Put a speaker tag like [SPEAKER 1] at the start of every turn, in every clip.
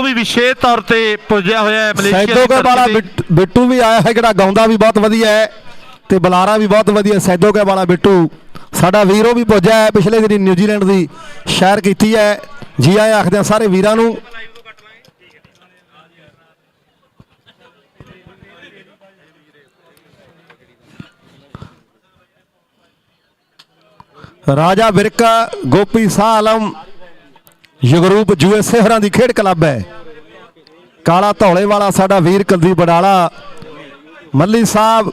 [SPEAKER 1] ਉਹ ਵੀ ਵਿਸ਼ੇਸ਼ ਤੌਰ ਤੇ ਪੁੱਜਿਆ ਹੋਇਆ ਹੈ ਮਲੇਸ਼ੀਆ ਦੀ
[SPEAKER 2] ਸੈਦੋ ਕੇ ਵਾਲਾ
[SPEAKER 1] ਧਰਤੀ ਤੇ।
[SPEAKER 2] ਬਿੱਟ- ਵੀ ਆਇਆ ਹੈ ਜਿਹੜਾ ਗਾਉਂਦਾ ਵੀ ਬਹੁਤ ਵਧੀਆ ਹੈ ਤੇ ਬੁਲਾਰਾ ਵੀ ਬਹੁਤ ਵਧੀਆ ਸੈਦੋ ਕੇ ਵਾਲਾ ਬਿੱਟੂ। ਸਾਡਾ ਵੀਰੋ ਵੀ ਪੁੱਜਿਆ ਹੈ ਪਿਛਲੇ ਦਿਨੀ ਨਿਊਜ਼ੀਲੈਂਡ ਦੀ ਸ਼ਹਿਰ ਕੀਤੀ ਹੈ। ਜੀ ਆਏ ਆਖਦੇ ਹਾਂ ਸਾਰੇ ਵੀਰਾਂ ਨੂੰ। ਰਾਜਾ ਬਿਰਕਾ ਗੋਪੀ ਸਾਹ ਆਲਮ ਯੂਰਪ ਯੂਐਸਏ ਹੋਰਾਂ ਦੀ ਖੇਡ ਕਲੱਬ ਹੈ। ਕਾਲਾ ਧੌਲੇ ਵਾਲਾ ਸਾਡਾ ਵੀਰ ਕੁਲਦੀਪ ਬਡਾਲਾ, ਮੱਲੀ ਸਾਹਿਬ,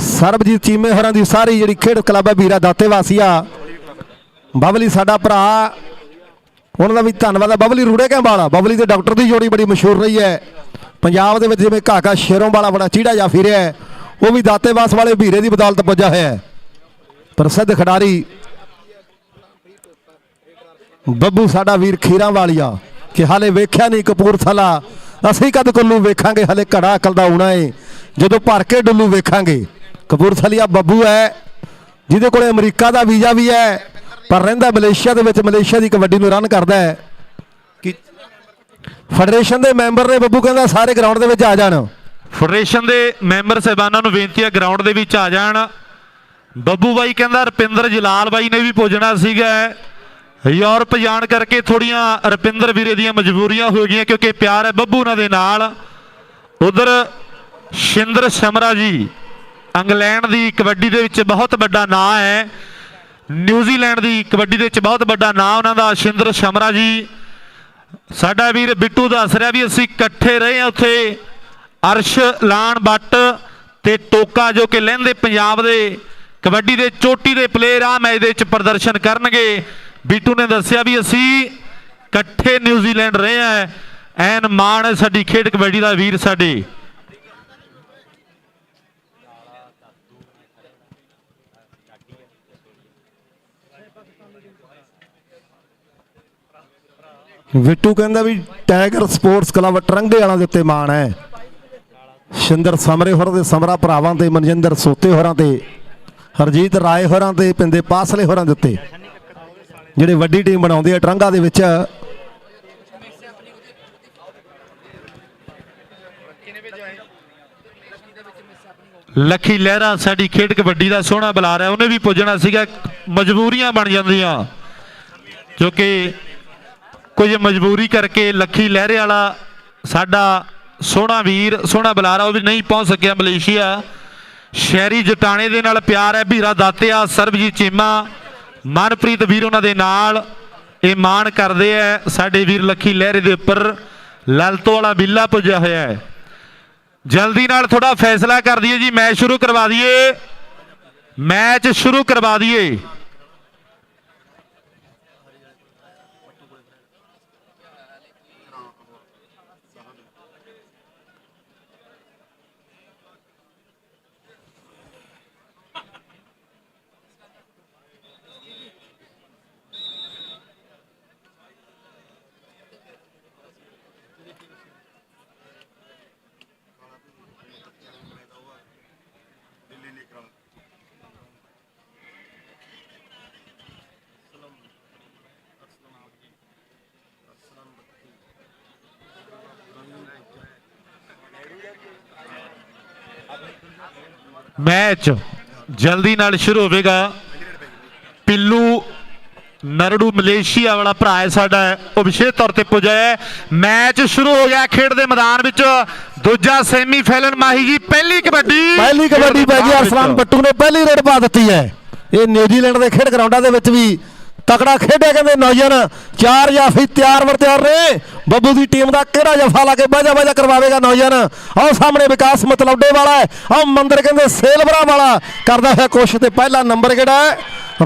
[SPEAKER 2] ਸਰਬਜੀਤ ਚੀਮੇ ਹੋਰਾਂ ਦੀ ਸਾਰੀ ਜਿਹੜੀ ਖੇਡ ਕਲੱਬ ਹੈ, ਵੀਰਾ ਦਾਤੇ ਵਾਸੀਆ ਬਬਲੀ ਸਾਡਾ ਭਰਾ, ਉਹਨਾਂ ਦਾ ਵੀ ਧੰਨਵਾਦ ਹੈ। ਬਬਲੀ ਰੂੜੇ ਕੈਂ ਵਾਲਾ? ਬਬਲੀ ਤੇ ਡਾਕਟਰ ਦੀ ਜੋੜੀ ਬੜੀ ਮਸ਼ਹੂਰ ਰਹੀ ਹੈ। ਪੰਜਾਬ ਦੇ ਵਿੱਚ ਜਿਵੇਂ ਕਾਕਾ ਸ਼ੇਰੋਂ ਵਾਲਾ ਬੜਾ ਚੀੜਾ ਜਾ ਫਿਰਿਆ ਉਹ ਵੀ ਦਾਤੇਵਾਸ ਵਾਲੇ ਵੀਰੇ ਦੀ ਬਦੌਲਤ ਪੁੱਜਾ ਹੋਇਆ ਪ੍ਰਸਿੱਧ ਖਿਡਾਰੀ ਬੱਬੂ ਸਾਡਾ ਵੀਰ ਖੀਰਾਂ ਵਾਲੀਆ ਕਿ ਹਾਲੇ ਵੇਖਿਆ ਨਹੀਂ ਕਪੂਰਥਲਾ। ਅਸੀਂ ਕਦ ਕੁੱਲੂ ਵੇਖਾਂਗੇ, ਹਲੇ ਘੜਾ ਅਕਲ ਦਾ ਆਉਣਾ ਏ। ਜਦੋਂ ਭਰ ਕੇ ਡੁੱਲੂ ਵੇਖਾਂਗੇ, ਕਪੂਰਥਲੀਆ ਬੱਬੂ ਹੈ, ਜਿਹਦੇ ਕੋਲੇ ਅਮਰੀਕਾ ਦਾ ਵੀਜ਼ਾ ਵੀ ਹੈ, ਪਰ ਰਹਿੰਦਾ ਮਲੇਸ਼ੀਆ ਦੇ ਵਿੱਚ, ਮਲੇਸ਼ੀਆ ਦੀ ਕਬੱਡੀ ਨੂੰ ਰਨ ਕਰਦਾ ਹੈ। ਕਿ ਫੈਡਰੇਸ਼ਨ ਦੇ ਮੈਂਬਰ ਨੇ ਬੱਬੂ ਕਹਿੰਦਾ ਸਾਰੇ ਗਰਾਊਂਡ ਦੇ ਵਿੱਚ ਆ ਜਾਣ।
[SPEAKER 1] ਫੈਡਰੇਸ਼ਨ ਦੇ ਮੈਂਬਰ ਸਹਿਬਾਨਾਂ ਨੂੰ ਬੇਨਤੀ ਹੈ ਗਰਾਊਂਡ ਦੇ ਵਿੱਚ ਆ ਜਾਣ। ਬੱਬੂ ਬਾਈ ਕਹਿੰਦਾ ਰਪਿੰਦਰ ਜਲਾਲ ਬਾਈ ਨੇ ਵੀ ਪੁੱਜਣਾ ਸੀਗਾ। ਯੂਰਪ ਜਾਣ ਕਰਕੇ ਥੋੜੀਆਂ ਰਪਿੰਦਰ ਵੀਰੇ ਦੀਆਂ ਮਜਬੂਰੀਆਂ ਹੋ ਗਈਆਂ ਕਿਉਂਕਿ ਪਿਆਰ ਹੈ ਬੱਬੂ ਉਹਨਾਂ ਦੇ ਨਾਲ। ਉਧਰ ਸ਼ਿੰਦਰ ਸਮਰਾ ਜੀ, ਇੰਗਲੈਂਡ ਦੀ ਕਬੱਡੀ ਦੇ ਵਿੱਚ ਬਹੁਤ ਵੱਡਾ ਨਾਂ ਹੈ। ਨਿਊਜ਼ੀਲੈਂਡ ਦੀ ਕਬੱਡੀ ਦੇ ਵਿੱਚ ਬਹੁਤ ਵੱਡਾ ਨਾਂ ਉਹਨਾਂ ਦਾ ਸ਼ਿੰਦਰ ਸਮਰਾ ਜੀ। ਸਾਡਾ ਵੀਰ ਬਿੱਟੂ ਦੱਸ ਰਿਹਾ ਵੀ ਅਸੀਂ ਇਕੱਠੇ ਰਹੇ ਹਾਂ ਉੱਥੇ ਅਰਸ਼ ਲਾਣ ਬੱਟ ਤੇ ਟੋਕਾ ਜੋ ਕਿ ਲਹਿੰਦੇ ਪੰਜਾਬ ਦੇ ਕਬੱਡੀ ਦੇ ਚੋਟੀ ਦੇ ਪਲੇਅਰ ਆ, ਮੈਚ ਦੇ ਵਿੱਚ ਪ੍ਰਦਰਸ਼ਨ ਕਰਨਗੇ। ਬੀਟੂ ਨੇ ਦੱਸਿਆ ਵੀ ਅਸੀਂ ਇਕੱਠੇ ਨਿਊਜ਼ੀਲੈਂਡ ਰਹੇ ਆ ਐਨ ਮਾਣ ਹੈ ਸਾਡੀ ਖੇਡ ਕਬੱਡੀ ਦਾ ਵੀਰ ਸਾਡੇ।
[SPEAKER 2] ਵਿਟੂ ਕਹਿੰਦਾ ਵੀ ਟਾਈਗਰ ਸਪੋਰਟਸ ਕਲੱਬ ਟਰੰਗੇ ਵਾਲਾਂ ਦੇ ਉੱਤੇ ਮਾਣ ਹੈ। ਸ਼ਿੰਦਰ ਸਮਰੇ ਹੋਰਾਂ ਦੇ ਸਮਰਾ ਭਰਾਵਾਂ ਤੇ ਮਨਜਿੰਦਰ ਸੋਤੇ ਹੋਰਾਂ ਤੇ, ਹਰਜੀਤ ਰਾਏ ਹੋਰਾਂ ਤੇ, ਪਿੰਦੇ ਪਾਸਲੇ ਹੋਰਾਂ ਦੇ ਉੱਤੇ। ਜਿਹੜੇ ਵੱਡੀ ਟੀਮ ਬਣਾਉਂਦੇ ਆ ਟਰੰਗਾ ਦੇ ਵਿੱਚ।
[SPEAKER 1] ਲੱਖੀ ਲਹਿਰਾ ਸਾਡੀ ਖੇਡ ਕਬੱਡੀ ਦਾ ਸੋਹਣਾ ਬੁਲਾ ਰਿਹਾ, ਉਹਨੇ ਵੀ ਪੁੱਜਣਾ ਸੀਗਾ, ਮਜਬੂਰੀਆਂ ਬਣ ਜਾਂਦੀਆਂ। ਜੋ ਕਿ ਕੁਝ ਮਜਬੂਰੀ ਕਰਕੇ ਲੱਖੀ ਲਹਿਰੇ ਵਾਲਾ ਸਾਡਾ ਸੋਹਣਾ ਵੀਰ, ਸੋਹਣਾ ਬੁਲਾਰਾ ਉਹ ਵੀ ਨਹੀਂ ਪਹੁੰਚ ਸਕਿਆ ਮਲੇਸ਼ੀਆ। ਸ਼ਹਿਰੀ ਜਟਾਣੇ ਦੇ ਨਾਲ ਪਿਆਰ ਹੈ ਵੀਰਾ ਦਾਤਿਆ, ਸਰਬਜੀਤ ਚੀਮਾ ਮਨਪ੍ਰੀਤ ਵੀਰ ਉਹਨਾਂ ਦੇ ਨਾਲ। ਇਹ ਮਾਣ ਕਰਦੇ ਆ, ਸਾਡੇ ਵੀਰ ਲੱਖੀ ਲਹਿਰੇ ਦੇ ਉੱਪਰ ਲਲਤੋ ਵਾਲਾ ਬਿੱਲਾ ਪੁੱਜਿਆ ਹੋਇਆ ਹੈ। ਜਲਦੀ ਨਾਲ ਥੋੜਾ ਫੈਸਲਾ ਕਰ ਦਈਏ ਜੀ, ਮੈਚ ਸ਼ੁਰੂ ਕਰਵਾ ਦਈਏ। ਮੈਚ ਸ਼ੁਰੂ ਕਰਵਾ ਦਈਏ। ਮੈਚ ਜਲਦੀ ਨਾਲ ਸ਼ੁਰੂ ਹੋਵੇਗਾ। ਪਿੱਲੂ ਨਰੜੂ ਮਲੇਸ਼ੀਆ ਵਾਲਾ ਭਰਾ ਹੈ ਸਾਡਾ ਉਹ ਵਿਸ਼ੇਸ਼ ਤੌਰ ਤੇ ਪੁੱਜਿਆ ਹੈ। ਮੈਚ ਸ਼ੁਰੂ ਹੋ ਗਿਆ ਖੇਡ ਦੇ ਮੈਦਾਨ ਵਿੱਚ। ਦੂਜਾ ਸੈਮੀਫਾਈਨਲ ਮਾਹੀ ਜੀ ਪਹਿਲੀ ਕਬੱਡੀ।
[SPEAKER 2] ਪਹਿਲੀ ਕਬੱਡੀ ਪੈ ਗਈ ਅਰਸਲਾਨ ਬੱਟੂ ਨੇ ਪਹਿਲੀ ਰੇਡ ਪਾ ਦਿੱਤੀ ਹੈ। ਇਹ ਨਿਊਜ਼ੀਲੈਂਡ ਦੇ ਖੇਡ ਗਰਾਊਂਡਾਂ ਦੇ ਵਿੱਚ ਵੀ ਤਕੜਾ ਖੇਡਿਆ ਕਹਿੰਦੇ ਨੌਜਵਾਨ। ਚਾਰ ਜਾਫੀ ਤਿਆਰ ਵਰ ਤਿਆਰ ਨੇ। ਬੱਬੂ ਦੀ ਟੀਮ ਦਾ ਕਿਹੜਾ ਜਫਾ ਲਾ ਕੇ ਬਾਜਾ ਬਾਜਾ ਕਰਵਾਵੇਗਾ ਨੌਜਵਾਨ? ਆਹ ਸਾਹਮਣੇ ਵਿਕਾਸ ਮਤਲੌਡੇ ਵਾਲਾ ਹੈ। ਆਹ ਮੰਦਰ ਕਹਿੰਦੇ ਸੇਲਵਰਾ ਵਾਲਾ। ਕਰਦਾ ਹੋਇਆ ਕੋਸ਼ਿਸ਼ ਤੇ ਪਹਿਲਾ ਨੰਬਰ ਕਿਹੜਾ ਹੈ?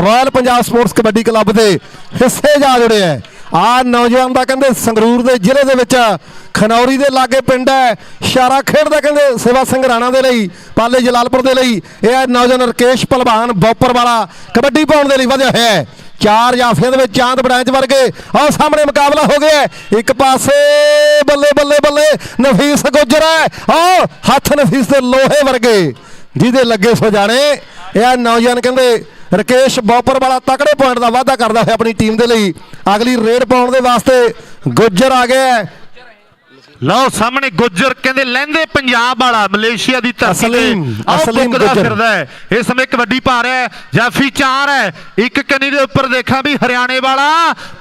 [SPEAKER 2] Royal Punjab sports kabaddi club ਦੇ ਹਿੱਸੇ ਜਾ ਜੁੜੇ ਹੈ। ਆ ਨੌਜਵਾਨ ਦਾ ਕਹਿੰਦੇ ਸੰਗਰੂਰ ਦੇ ਜ਼ਿਲ੍ਹੇ ਦੇ ਵਿੱਚ ਖਨੌਰੀ ਦੇ ਲਾਗੇ ਪਿੰਡ ਹੈ। ਇਸ਼ਾਰਾ ਖੇਡਦਾ ਕਹਿੰਦੇ ਸੇਵਾ ਸਿੰਘ ਰਾਣਾ ਦੇ ਲਈ, ਪਾਲੇ ਜਲਾਲਪੁਰ ਦੇ ਲਈ। ਇਹ ਨੌਜਵਾਨ ਰਕੇਸ਼ ਭਲਵਾਨ ਬੌਪਰ ਵਾਲਾ। ਕਬੱਡੀ ਪਾਉਣ ਦੇ ਲਈ ਵਧਿਆ ਹੋਇਆ ਹੈ। ਚਾਰ ਜਾਫੀਆਂ ਦੇ ਵਿੱਚ ਚਾਂਦ ਬੜਾਂਚ ਵਰਗੇ। ਆਹ ਸਾਹਮਣੇ ਮੁਕਾਬਲਾ ਹੋ ਗਿਆ ਇੱਕ ਪਾਸੇ ਬੱਲੇ ਬੱਲੇ ਬੱਲੇ, ਨਫੀਸ ਗੁੱਜਰ ਹੈ। ਆਹ ਹੱਥ ਨਫੀਸ ਦੇ ਲੋਹੇ ਵਰਗੇ। ਜਿਹਦੇ ਲੱਗੇ ਸੋ ਜਾਣੇ। ਇਹ ਨੌਜਵਾਨ ਕਹਿੰਦੇ, ਰਕੇਸ਼ ਬੌਪਰ ਵਾਲਾ ਤਕੜੇ ਪੁਆਇੰਟ ਦਾ ਵਾਅਦਾ ਕਰਦਾ ਹੋਇਆ ਆਪਣੀ ਟੀਮ ਦੇ ਲਈ। ਅਗਲੀ ਰੇਡ ਪਾਉਣ ਦੇ ਵਾਸਤੇ ਗੁੱਜਰ ਆ ਗਿਆ
[SPEAKER 1] ਲਓ ਸਾਹਮਣੇ ਗੁੱਜਰ ਕਹਿੰਦੇ ਲਹਿੰਦੇ ਪੰਜਾਬ ਵਾਲਾ ਮਲੇਸ਼ੀਆ ਦੀ ਧਰਤੀ
[SPEAKER 2] ਅਸਲੀਮ,
[SPEAKER 1] ਤੇ
[SPEAKER 2] ਅਸਲੀਮ ਗੁੱਜਰ।
[SPEAKER 1] ਫਿਰਦਾ ਹੈ। ਇਸ ਸਮੇਂ ਕਬੱਡੀ ਪਾ ਰਿਹਾ ਹੈ ਜਾਫੀ ਚਾਰ ਹੈ। ਇੱਕ ਕੰਨੀ ਦੇ ਉੱਪਰ ਦੇਖਾਂ ਵੀ ਹਰਿਆਣੇ ਵਾਲਾ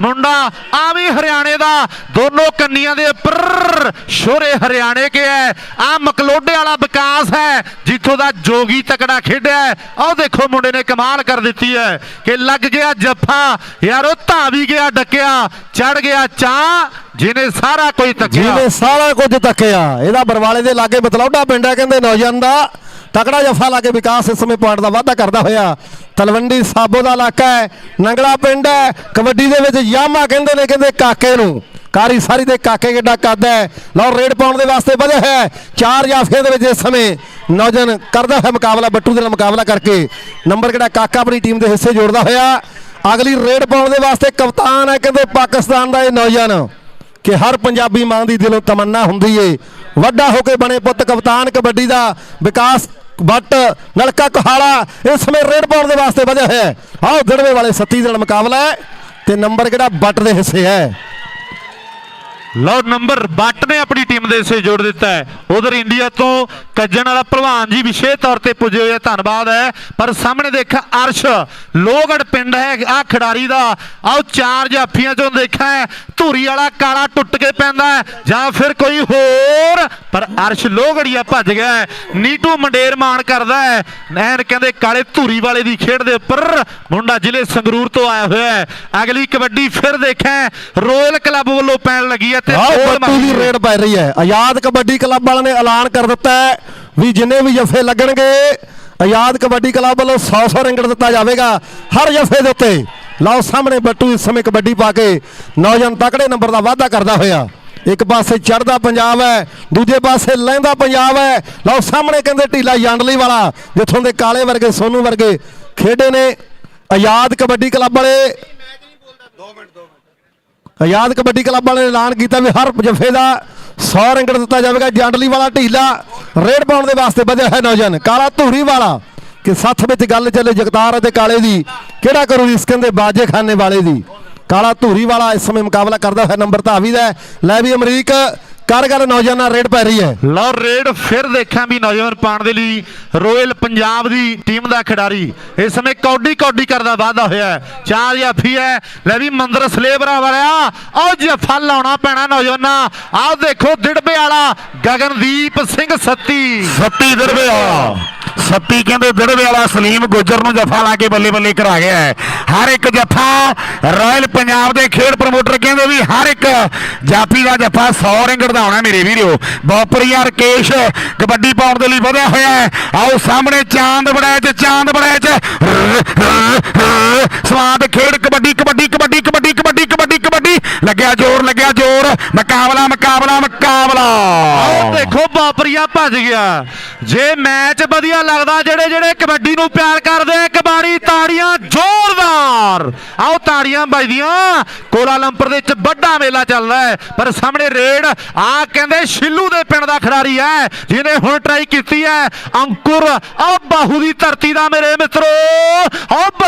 [SPEAKER 1] ਮੁੰਡਾ ਆ ਵੀ ਹਰਿਆਣੇ ਦਾ। ਦੋਨੋਂ ਕੰਨੀਆਂ ਦੇ ਉੱਪਰ ਸ਼ੋਰੇ ਹਰਿਆਣੇ ਕੇ ਹੈ। ਆ ਮਕਲੋਡੇ ਵਾਲਾ ਵਿਕਾਸ ਹੈ ਜਿੱਥੋਂ ਦਾ ਜੋਗੀ ਤਕੜਾ ਖੇਡਿਆ ਹੈ। ਆਓ ਦੇਖੋ ਮੁੰਡੇ ਨੇ ਕਮਾਲ ਕਰ ਦਿੱਤੀ ਹੈ ਕਿ ਲੱਗ ਗਿਆ ਜੱਫਾ। ਯਾਰ ਉਹ ਧਾ ਵੀ ਗਿਆ ਡੱਕਿਆ ਚੜ ਗਿਆ ਚਾਹ। ਜਿਹਨੇ ਸਾਰਾ ਕੁਝ ਤੱਕਿਆ।
[SPEAKER 2] ਜਿਹਨੇ ਸਾਰਾ ਕੁਝ ਤੱਕਿਆ, ਇਹਦਾ ਬਰਵਾਲੇ ਦੇ ਲਾਗੇ ਬਤਲੌਡਾ ਪਿੰਡ ਹੈ ਕਹਿੰਦੇ ਨੌਜਵਾਨ ਦਾ ਤਕੜਾ ਜਫਾ ਲਾ ਕੇ ਵਿਕਾਸ ਇਸ ਸਮੇਂ ਪੁਆਇੰਟ ਦਾ ਵਾਅਦਾ ਕਰਦਾ ਹੋਇਆ। ਤਲਵੰਡੀ ਸਾਬੋ ਦਾ ਇਲਾਕਾ ਹੈ, ਨੰਗਲਾ ਪਿੰਡ ਹੈ, ਕਬੱਡੀ ਦੇ ਵਿੱਚ ਯਾਮਾ ਕਹਿੰਦੇ ਨੇ, ਕਹਿੰਦੇ ਕਾਕੇ ਨੂੰ। ਕਾਰੀ ਸਾਰੀ ਦੇ ਕਾਕੇ ਕਿੱਡਾ ਕੱਦ ਹੈ। ਲਓ, ਰੇਡ ਪਾਉਣ ਦੇ ਵਾਸਤੇ ਵਧਿਆ ਹੈ। ਚਾਰ ਜਾਫੇ ਦੇ ਵਿੱਚ ਇਸ ਸਮੇਂ ਨੌਜਵਾਨ ਕਰਦਾ ਹੈ ਮੁਕਾਬਲਾ, ਬੱਟੂ ਦੇ ਨਾਲ ਮੁਕਾਬਲਾ ਕਰਕੇ। ਨੰਬਰ ਕਿਹੜਾ? ਕਾਕਾ ਆਪਣੀ ਟੀਮ ਦੇ ਹਿੱਸੇ ਜੋੜਦਾ ਹੋਇਆ। ਅਗਲੀ ਰੇਡ ਪਾਉਣ ਦੇ ਵਾਸਤੇ ਕਪਤਾਨ ਹੈ, ਕਹਿੰਦੇ ਪਾਕਿਸਤਾਨ ਦਾ ਇਹ ਨੌਜਵਾਨ। ਕਿ ਹਰ ਪੰਜਾਬੀ ਮਾਂ ਦੀ ਦਿਲੋਂ ਤਮੰਨਾ ਹੁੰਦੀ ਏ। ਵੱਡਾ ਹੋ ਕੇ ਬਣੇ ਪੁੱਤ ਕਪਤਾਨ ਕਬੱਡੀ ਦਾ ਵਿਕਾਸ ਬੱਟ ਨਲਕਾ ਕਹਾਲਾ ਇਸ ਸਮੇਂ ਰੇਡ ਪਾਉਣ ਦੇ ਵਾਸਤੇ ਵਧਿਆ ਹੈ। ਆਓ ਦੜਵੇ ਵਾਲੇ ਸੱਤੀ ਦੇ ਮੁਕਾਬਲਾ ਹੈ ਤੇ ਨੰਬਰ ਕਿਹੜਾ ਬੱਟ ਦੇ ਹਿੱਸੇ ਹੈ?
[SPEAKER 1] ਲਓ, ਨੰਬਰ ਬੱਟ ਨੇ ਆਪਣੀ ਟੀਮ ਦੇ ਹਿੱਸੇ ਜੋੜ ਦਿੱਤਾ ਹੈ। ਉਧਰ ਇੰਡੀਆ ਤੋਂ ਕੱਜਣ ਵਾਲਾ ਭਲਵਾਨ ਜੀ ਵਿਸ਼ੇਸ਼ ਤੌਰ ਤੇ ਪੁੱਜੇ ਹੋਏ ਧੰਨਵਾਦ ਹੈ। ਪਰ ਸਾਹਮਣੇ ਦੇਖਾ, ਅਰਸ਼ ਲੋਗੜ ਪਿੰਡ ਹੈ ਆ ਖਿਡਾਰੀ ਦਾ। ਆਓ, ਚਾਰ ਜਾਫੀਆਂ ਚੋਂ ਦੇਖਾ ਹੈ ਧੂਰੀ ਵਾਲਾ ਕਾਲਾ ਟੁੱਟ ਕੇ ਪੈਂਦਾ ਜਾਂ ਫਿਰ ਕੋਈ ਹੋਰ। ਪਰ ਅਰਸ਼ ਲੋਗੜੀਆ ਭੱਜ ਗਿਆ। ਨੀਟੂ ਮੰਡੇਰ ਮਾਨ ਕਰਦਾ ਹੈ। ਨੈਣ ਕਹਿੰਦੇ ਕਾਲੇ ਧੂਰੀ ਵਾਲੇ ਦੀ ਖੇਡ ਦੇ ਉੱਪਰ ਮੁੰਡਾ ਜ਼ਿਲ੍ਹੇ ਸੰਗਰੂਰ ਤੋਂ ਆਇਆ ਹੋਇਆ ਹੈ। ਅਗਲੀ ਕਬੱਡੀ ਫਿਰ ਦੇਖਾ। ਰੋਇਲ ਕਲੱਬ ਵੱਲੋਂ ਪੈਣ ਲੱਗੀ ਹੈ ਤੇ
[SPEAKER 2] ਬੱਟੂ ਦੀ। ਰੇਡ ਪੈ ਰਹੀ ਹੈ। ਆਜ਼ਾਦ ਕਬੱਡੀ ਕਲੱਬ ਵਾਲਿਆਂ ਨੇ ਐਲਾਨ ਕਰ ਦਿੱਤਾ ਹੈ ਵੀ ਜਿੰਨੇ ਵੀ ਜਫੇ ਲੱਗਣਗੇ ਆਜ਼ਾਦ ਕਬੱਡੀ ਕਲੱਬ ਵੱਲੋਂ 100 100 ਰਿੰਗੜ ਦਿੱਤਾ ਜਾਵੇਗਾ ਹਰ ਜਫੇ ਦੇ ਉੱਤੇ। ਲਓ ਸਾਹਮਣੇ ਬੱਟੂ ਇਸ ਸਮੇਂ ਕਬੱਡੀ ਪਾ ਕੇ। ਨੌਜਵਾਨ ਤਕੜੇ ਨੰਬਰ ਦਾ ਵਾਅਦਾ ਕਰਦਾ ਹੋਇਆ। ਇੱਕ ਪਾਸੇ ਚੜਦਾ ਪੰਜਾਬ ਹੈ, ਦੂਜੇ ਪਾਸੇ ਲਹਿੰਦਾ ਪੰਜਾਬ ਹੈ। ਲਓ ਸਾਹਮਣੇ ਕਹਿੰਦੇ ਢੀਲਾ ਜਾਂਡਲੀ ਵਾਲਾ, ਜਿੱਥੋਂ ਦੇ ਕਾਲੇ ਵਰਗੇ, ਸੋਨੂ ਵਰਗੇ ਖੇਡੇ ਨੇ। ਆਜ਼ਾਦ ਕਬੱਡੀ ਕਲੱਬ ਵਾਲੇ। ਆਜ਼ਾਦ ਕਬੱਡੀ ਕਲੱਬ ਵਾਲੇ ਨੇ ਐਲਾਨ ਕੀਤਾ ਵੀ ਹਰ ਜਫੇ ਦਾ 100 ਰਿੰਗੜ ਦਿੱਤਾ ਜਾਵੇਗਾ। ਜਾਂਡਲੀ ਵਾਲਾ ਢੀਲਾ ਰੇਡ ਪਾਉਣ ਦੇ ਵਾਸਤੇ ਵਧਿਆ ਹੈ ਨੌਜਵਾਨ। ਕਾਲਾ ਧੂਰੀ ਵਾਲਾ। ਕਿ ਸੱਥ ਵਿੱਚ ਗੱਲ ਚੱਲੇ ਜਗਤਾਰ ਅਤੇ ਕਾਲੇ ਦੀ। ਕਿਹੜਾ ਕਰੂ ਇਸ ਕਹਿੰਦੇ ਬਾਜੇ ਵਾਲੇ ਦੀ? ਕਾਲਾ ਧੂਰੀ ਵਾਲਾ ਇਸ ਸਮੇਂ ਮੁਕਾਬਲਾ ਕਰਦਾ ਹੋਇਆ ਨੰਬਰ ਧਾਵੀ ਦਾ ਲੈ ਵੀ ਅਮਰੀਕ, ਕਰ ਨੌਜਵਾਨਾਂ, ਰੇਡ ਪੈ ਰਹੀ ਹੈ।
[SPEAKER 1] ਲਓ, ਰੇਡ ਫਿਰ ਦੇਖਾਂ ਵੀ ਨੌਜਵਾਨ ਪਾਣ ਦੇ ਲਈ ਰੋਇਲ ਪੰਜਾਬ ਦੀ ਟੀਮ ਦਾ ਖਿਡਾਰੀ। ਇਸ ਸਮੇਂ ਕੌਡੀ ਕੌਡੀ ਕਰਦਾ ਵਾਧਾ ਹੋਇਆ ਹੈ। ਚਾਰ ਜਾਫੀ ਹੈ। ਲੈ ਵੀ ਮੰਦਰ ਸਲੇਬਰਾ ਵਾਲਿਆ ਆਓ ਜਫਾ ਲਾਉਣਾ ਪੈਣਾ ਨੌਜਵਾਨਾਂ। ਆਹ ਦੇਖੋ, ਦਿੜਬੇ ਗਗਨਦੀਪ ਸਿੰਘ ਸੱਤੀ।
[SPEAKER 3] ਸੱਤੀ ਦਰਵੇ ਸੱਤੀ ਕਹਿੰਦੇ ਦਰਵੇ ਵਾਲਾ ਸਲੀਮ ਗੁੱਜਰ ਨੂੰ ਜਫਾ ਲਾ ਕੇ ਬੱਲੇ ਬੱਲੇ ਕਰਾ ਗਿਆ ਹੈ। ਹਰ ਇੱਕ ਜਫਾ ਰਾਇਲ ਪੰਜਾਬ ਦੇ ਖੇਡ ਪ੍ਰਮੋਟਰ ਕਹਿੰਦੇ ਵੀ ਹਰ ਇੱਕ ਜਾਫੀ ਦਾ ਜਫਾ 100 ਰਿੰਗੜ ਦਾ ਹੋਣਾ ਮੇਰੇ ਵੀਰੋ। ਬੋਪਰੀਆ ਰਕੇਸ਼ ਕਬੱਡੀ ਪਾਉਣ ਦੇ ਲਈ ਵਧਿਆ ਹੋਇਆ ਹੈ। ਆਓ ਸਾਹਮਣੇ ਚਾਂਦ ਬੜਾਇ ਚ, ਚਾਂਦ ਬੜਾਇ ਚ। ਸਵਾਦ ਖੇਡ, ਕਬੱਡੀ ਕਬੱਡੀ ਕਬੱਡੀ ਕਬੱਡੀ ਕਬੱਡੀ ਕਬੱਡੀ ਕਬੱਡੀ। ਲੱਗਿਆ ਜ਼ੋਰ ਲੱਗਿਆ ਜ਼ੋਰ। ਮੁਕਾਬਲਾ ਮੁਕਾਬਲਾ ਮੁਕਾਬਲਾ।
[SPEAKER 1] ਆਓ ਦੇਖੋ ਬਾਪਰੀਆ ਭੱਜ ਗਿਆ। ਜੇ ਮੈਚ ਵਧੀਆ ਲੱਗਦਾ ਜਿਹੜੇ ਜਿਹੜੇ ਕਬੱਡੀ ਨੂੰ ਪਿਆਰ ਕਰਦੇ ਆ, ਕਬਾੜੀ ਤਾੜੀਆਂ ਜ਼ੋਰਦਾਰ। ਆਓ ਤਾੜੀਆਂ ਵੱਜਦੀਆਂ। ਕੋਲਾਲੰਪੁਰ ਦੇ ਵਿੱਚ ਵੱਡਾ ਮੇਲਾ ਚੱਲਦਾ ਹੈ ਪਰ ਸਾਹਮਣੇ ਰੇਡ ਆ ਕਹਿੰਦੇ ਸ਼ਿੱਲੂ ਦੇ ਪਿੰਡ ਦਾ ਖਿਡਾਰੀ ਹੈ ਜਿਹਨੇ ਹੁਣ ਟਰਾਈ ਕੀਤੀ ਹੈ ਅੰਕੁਰ ਆਓ ਬਾਹੂ ਦੀ ਧਰਤੀ ਦਾ ਮੇਰੇ ਮਿੱਤਰੋ ਬੱਲੇ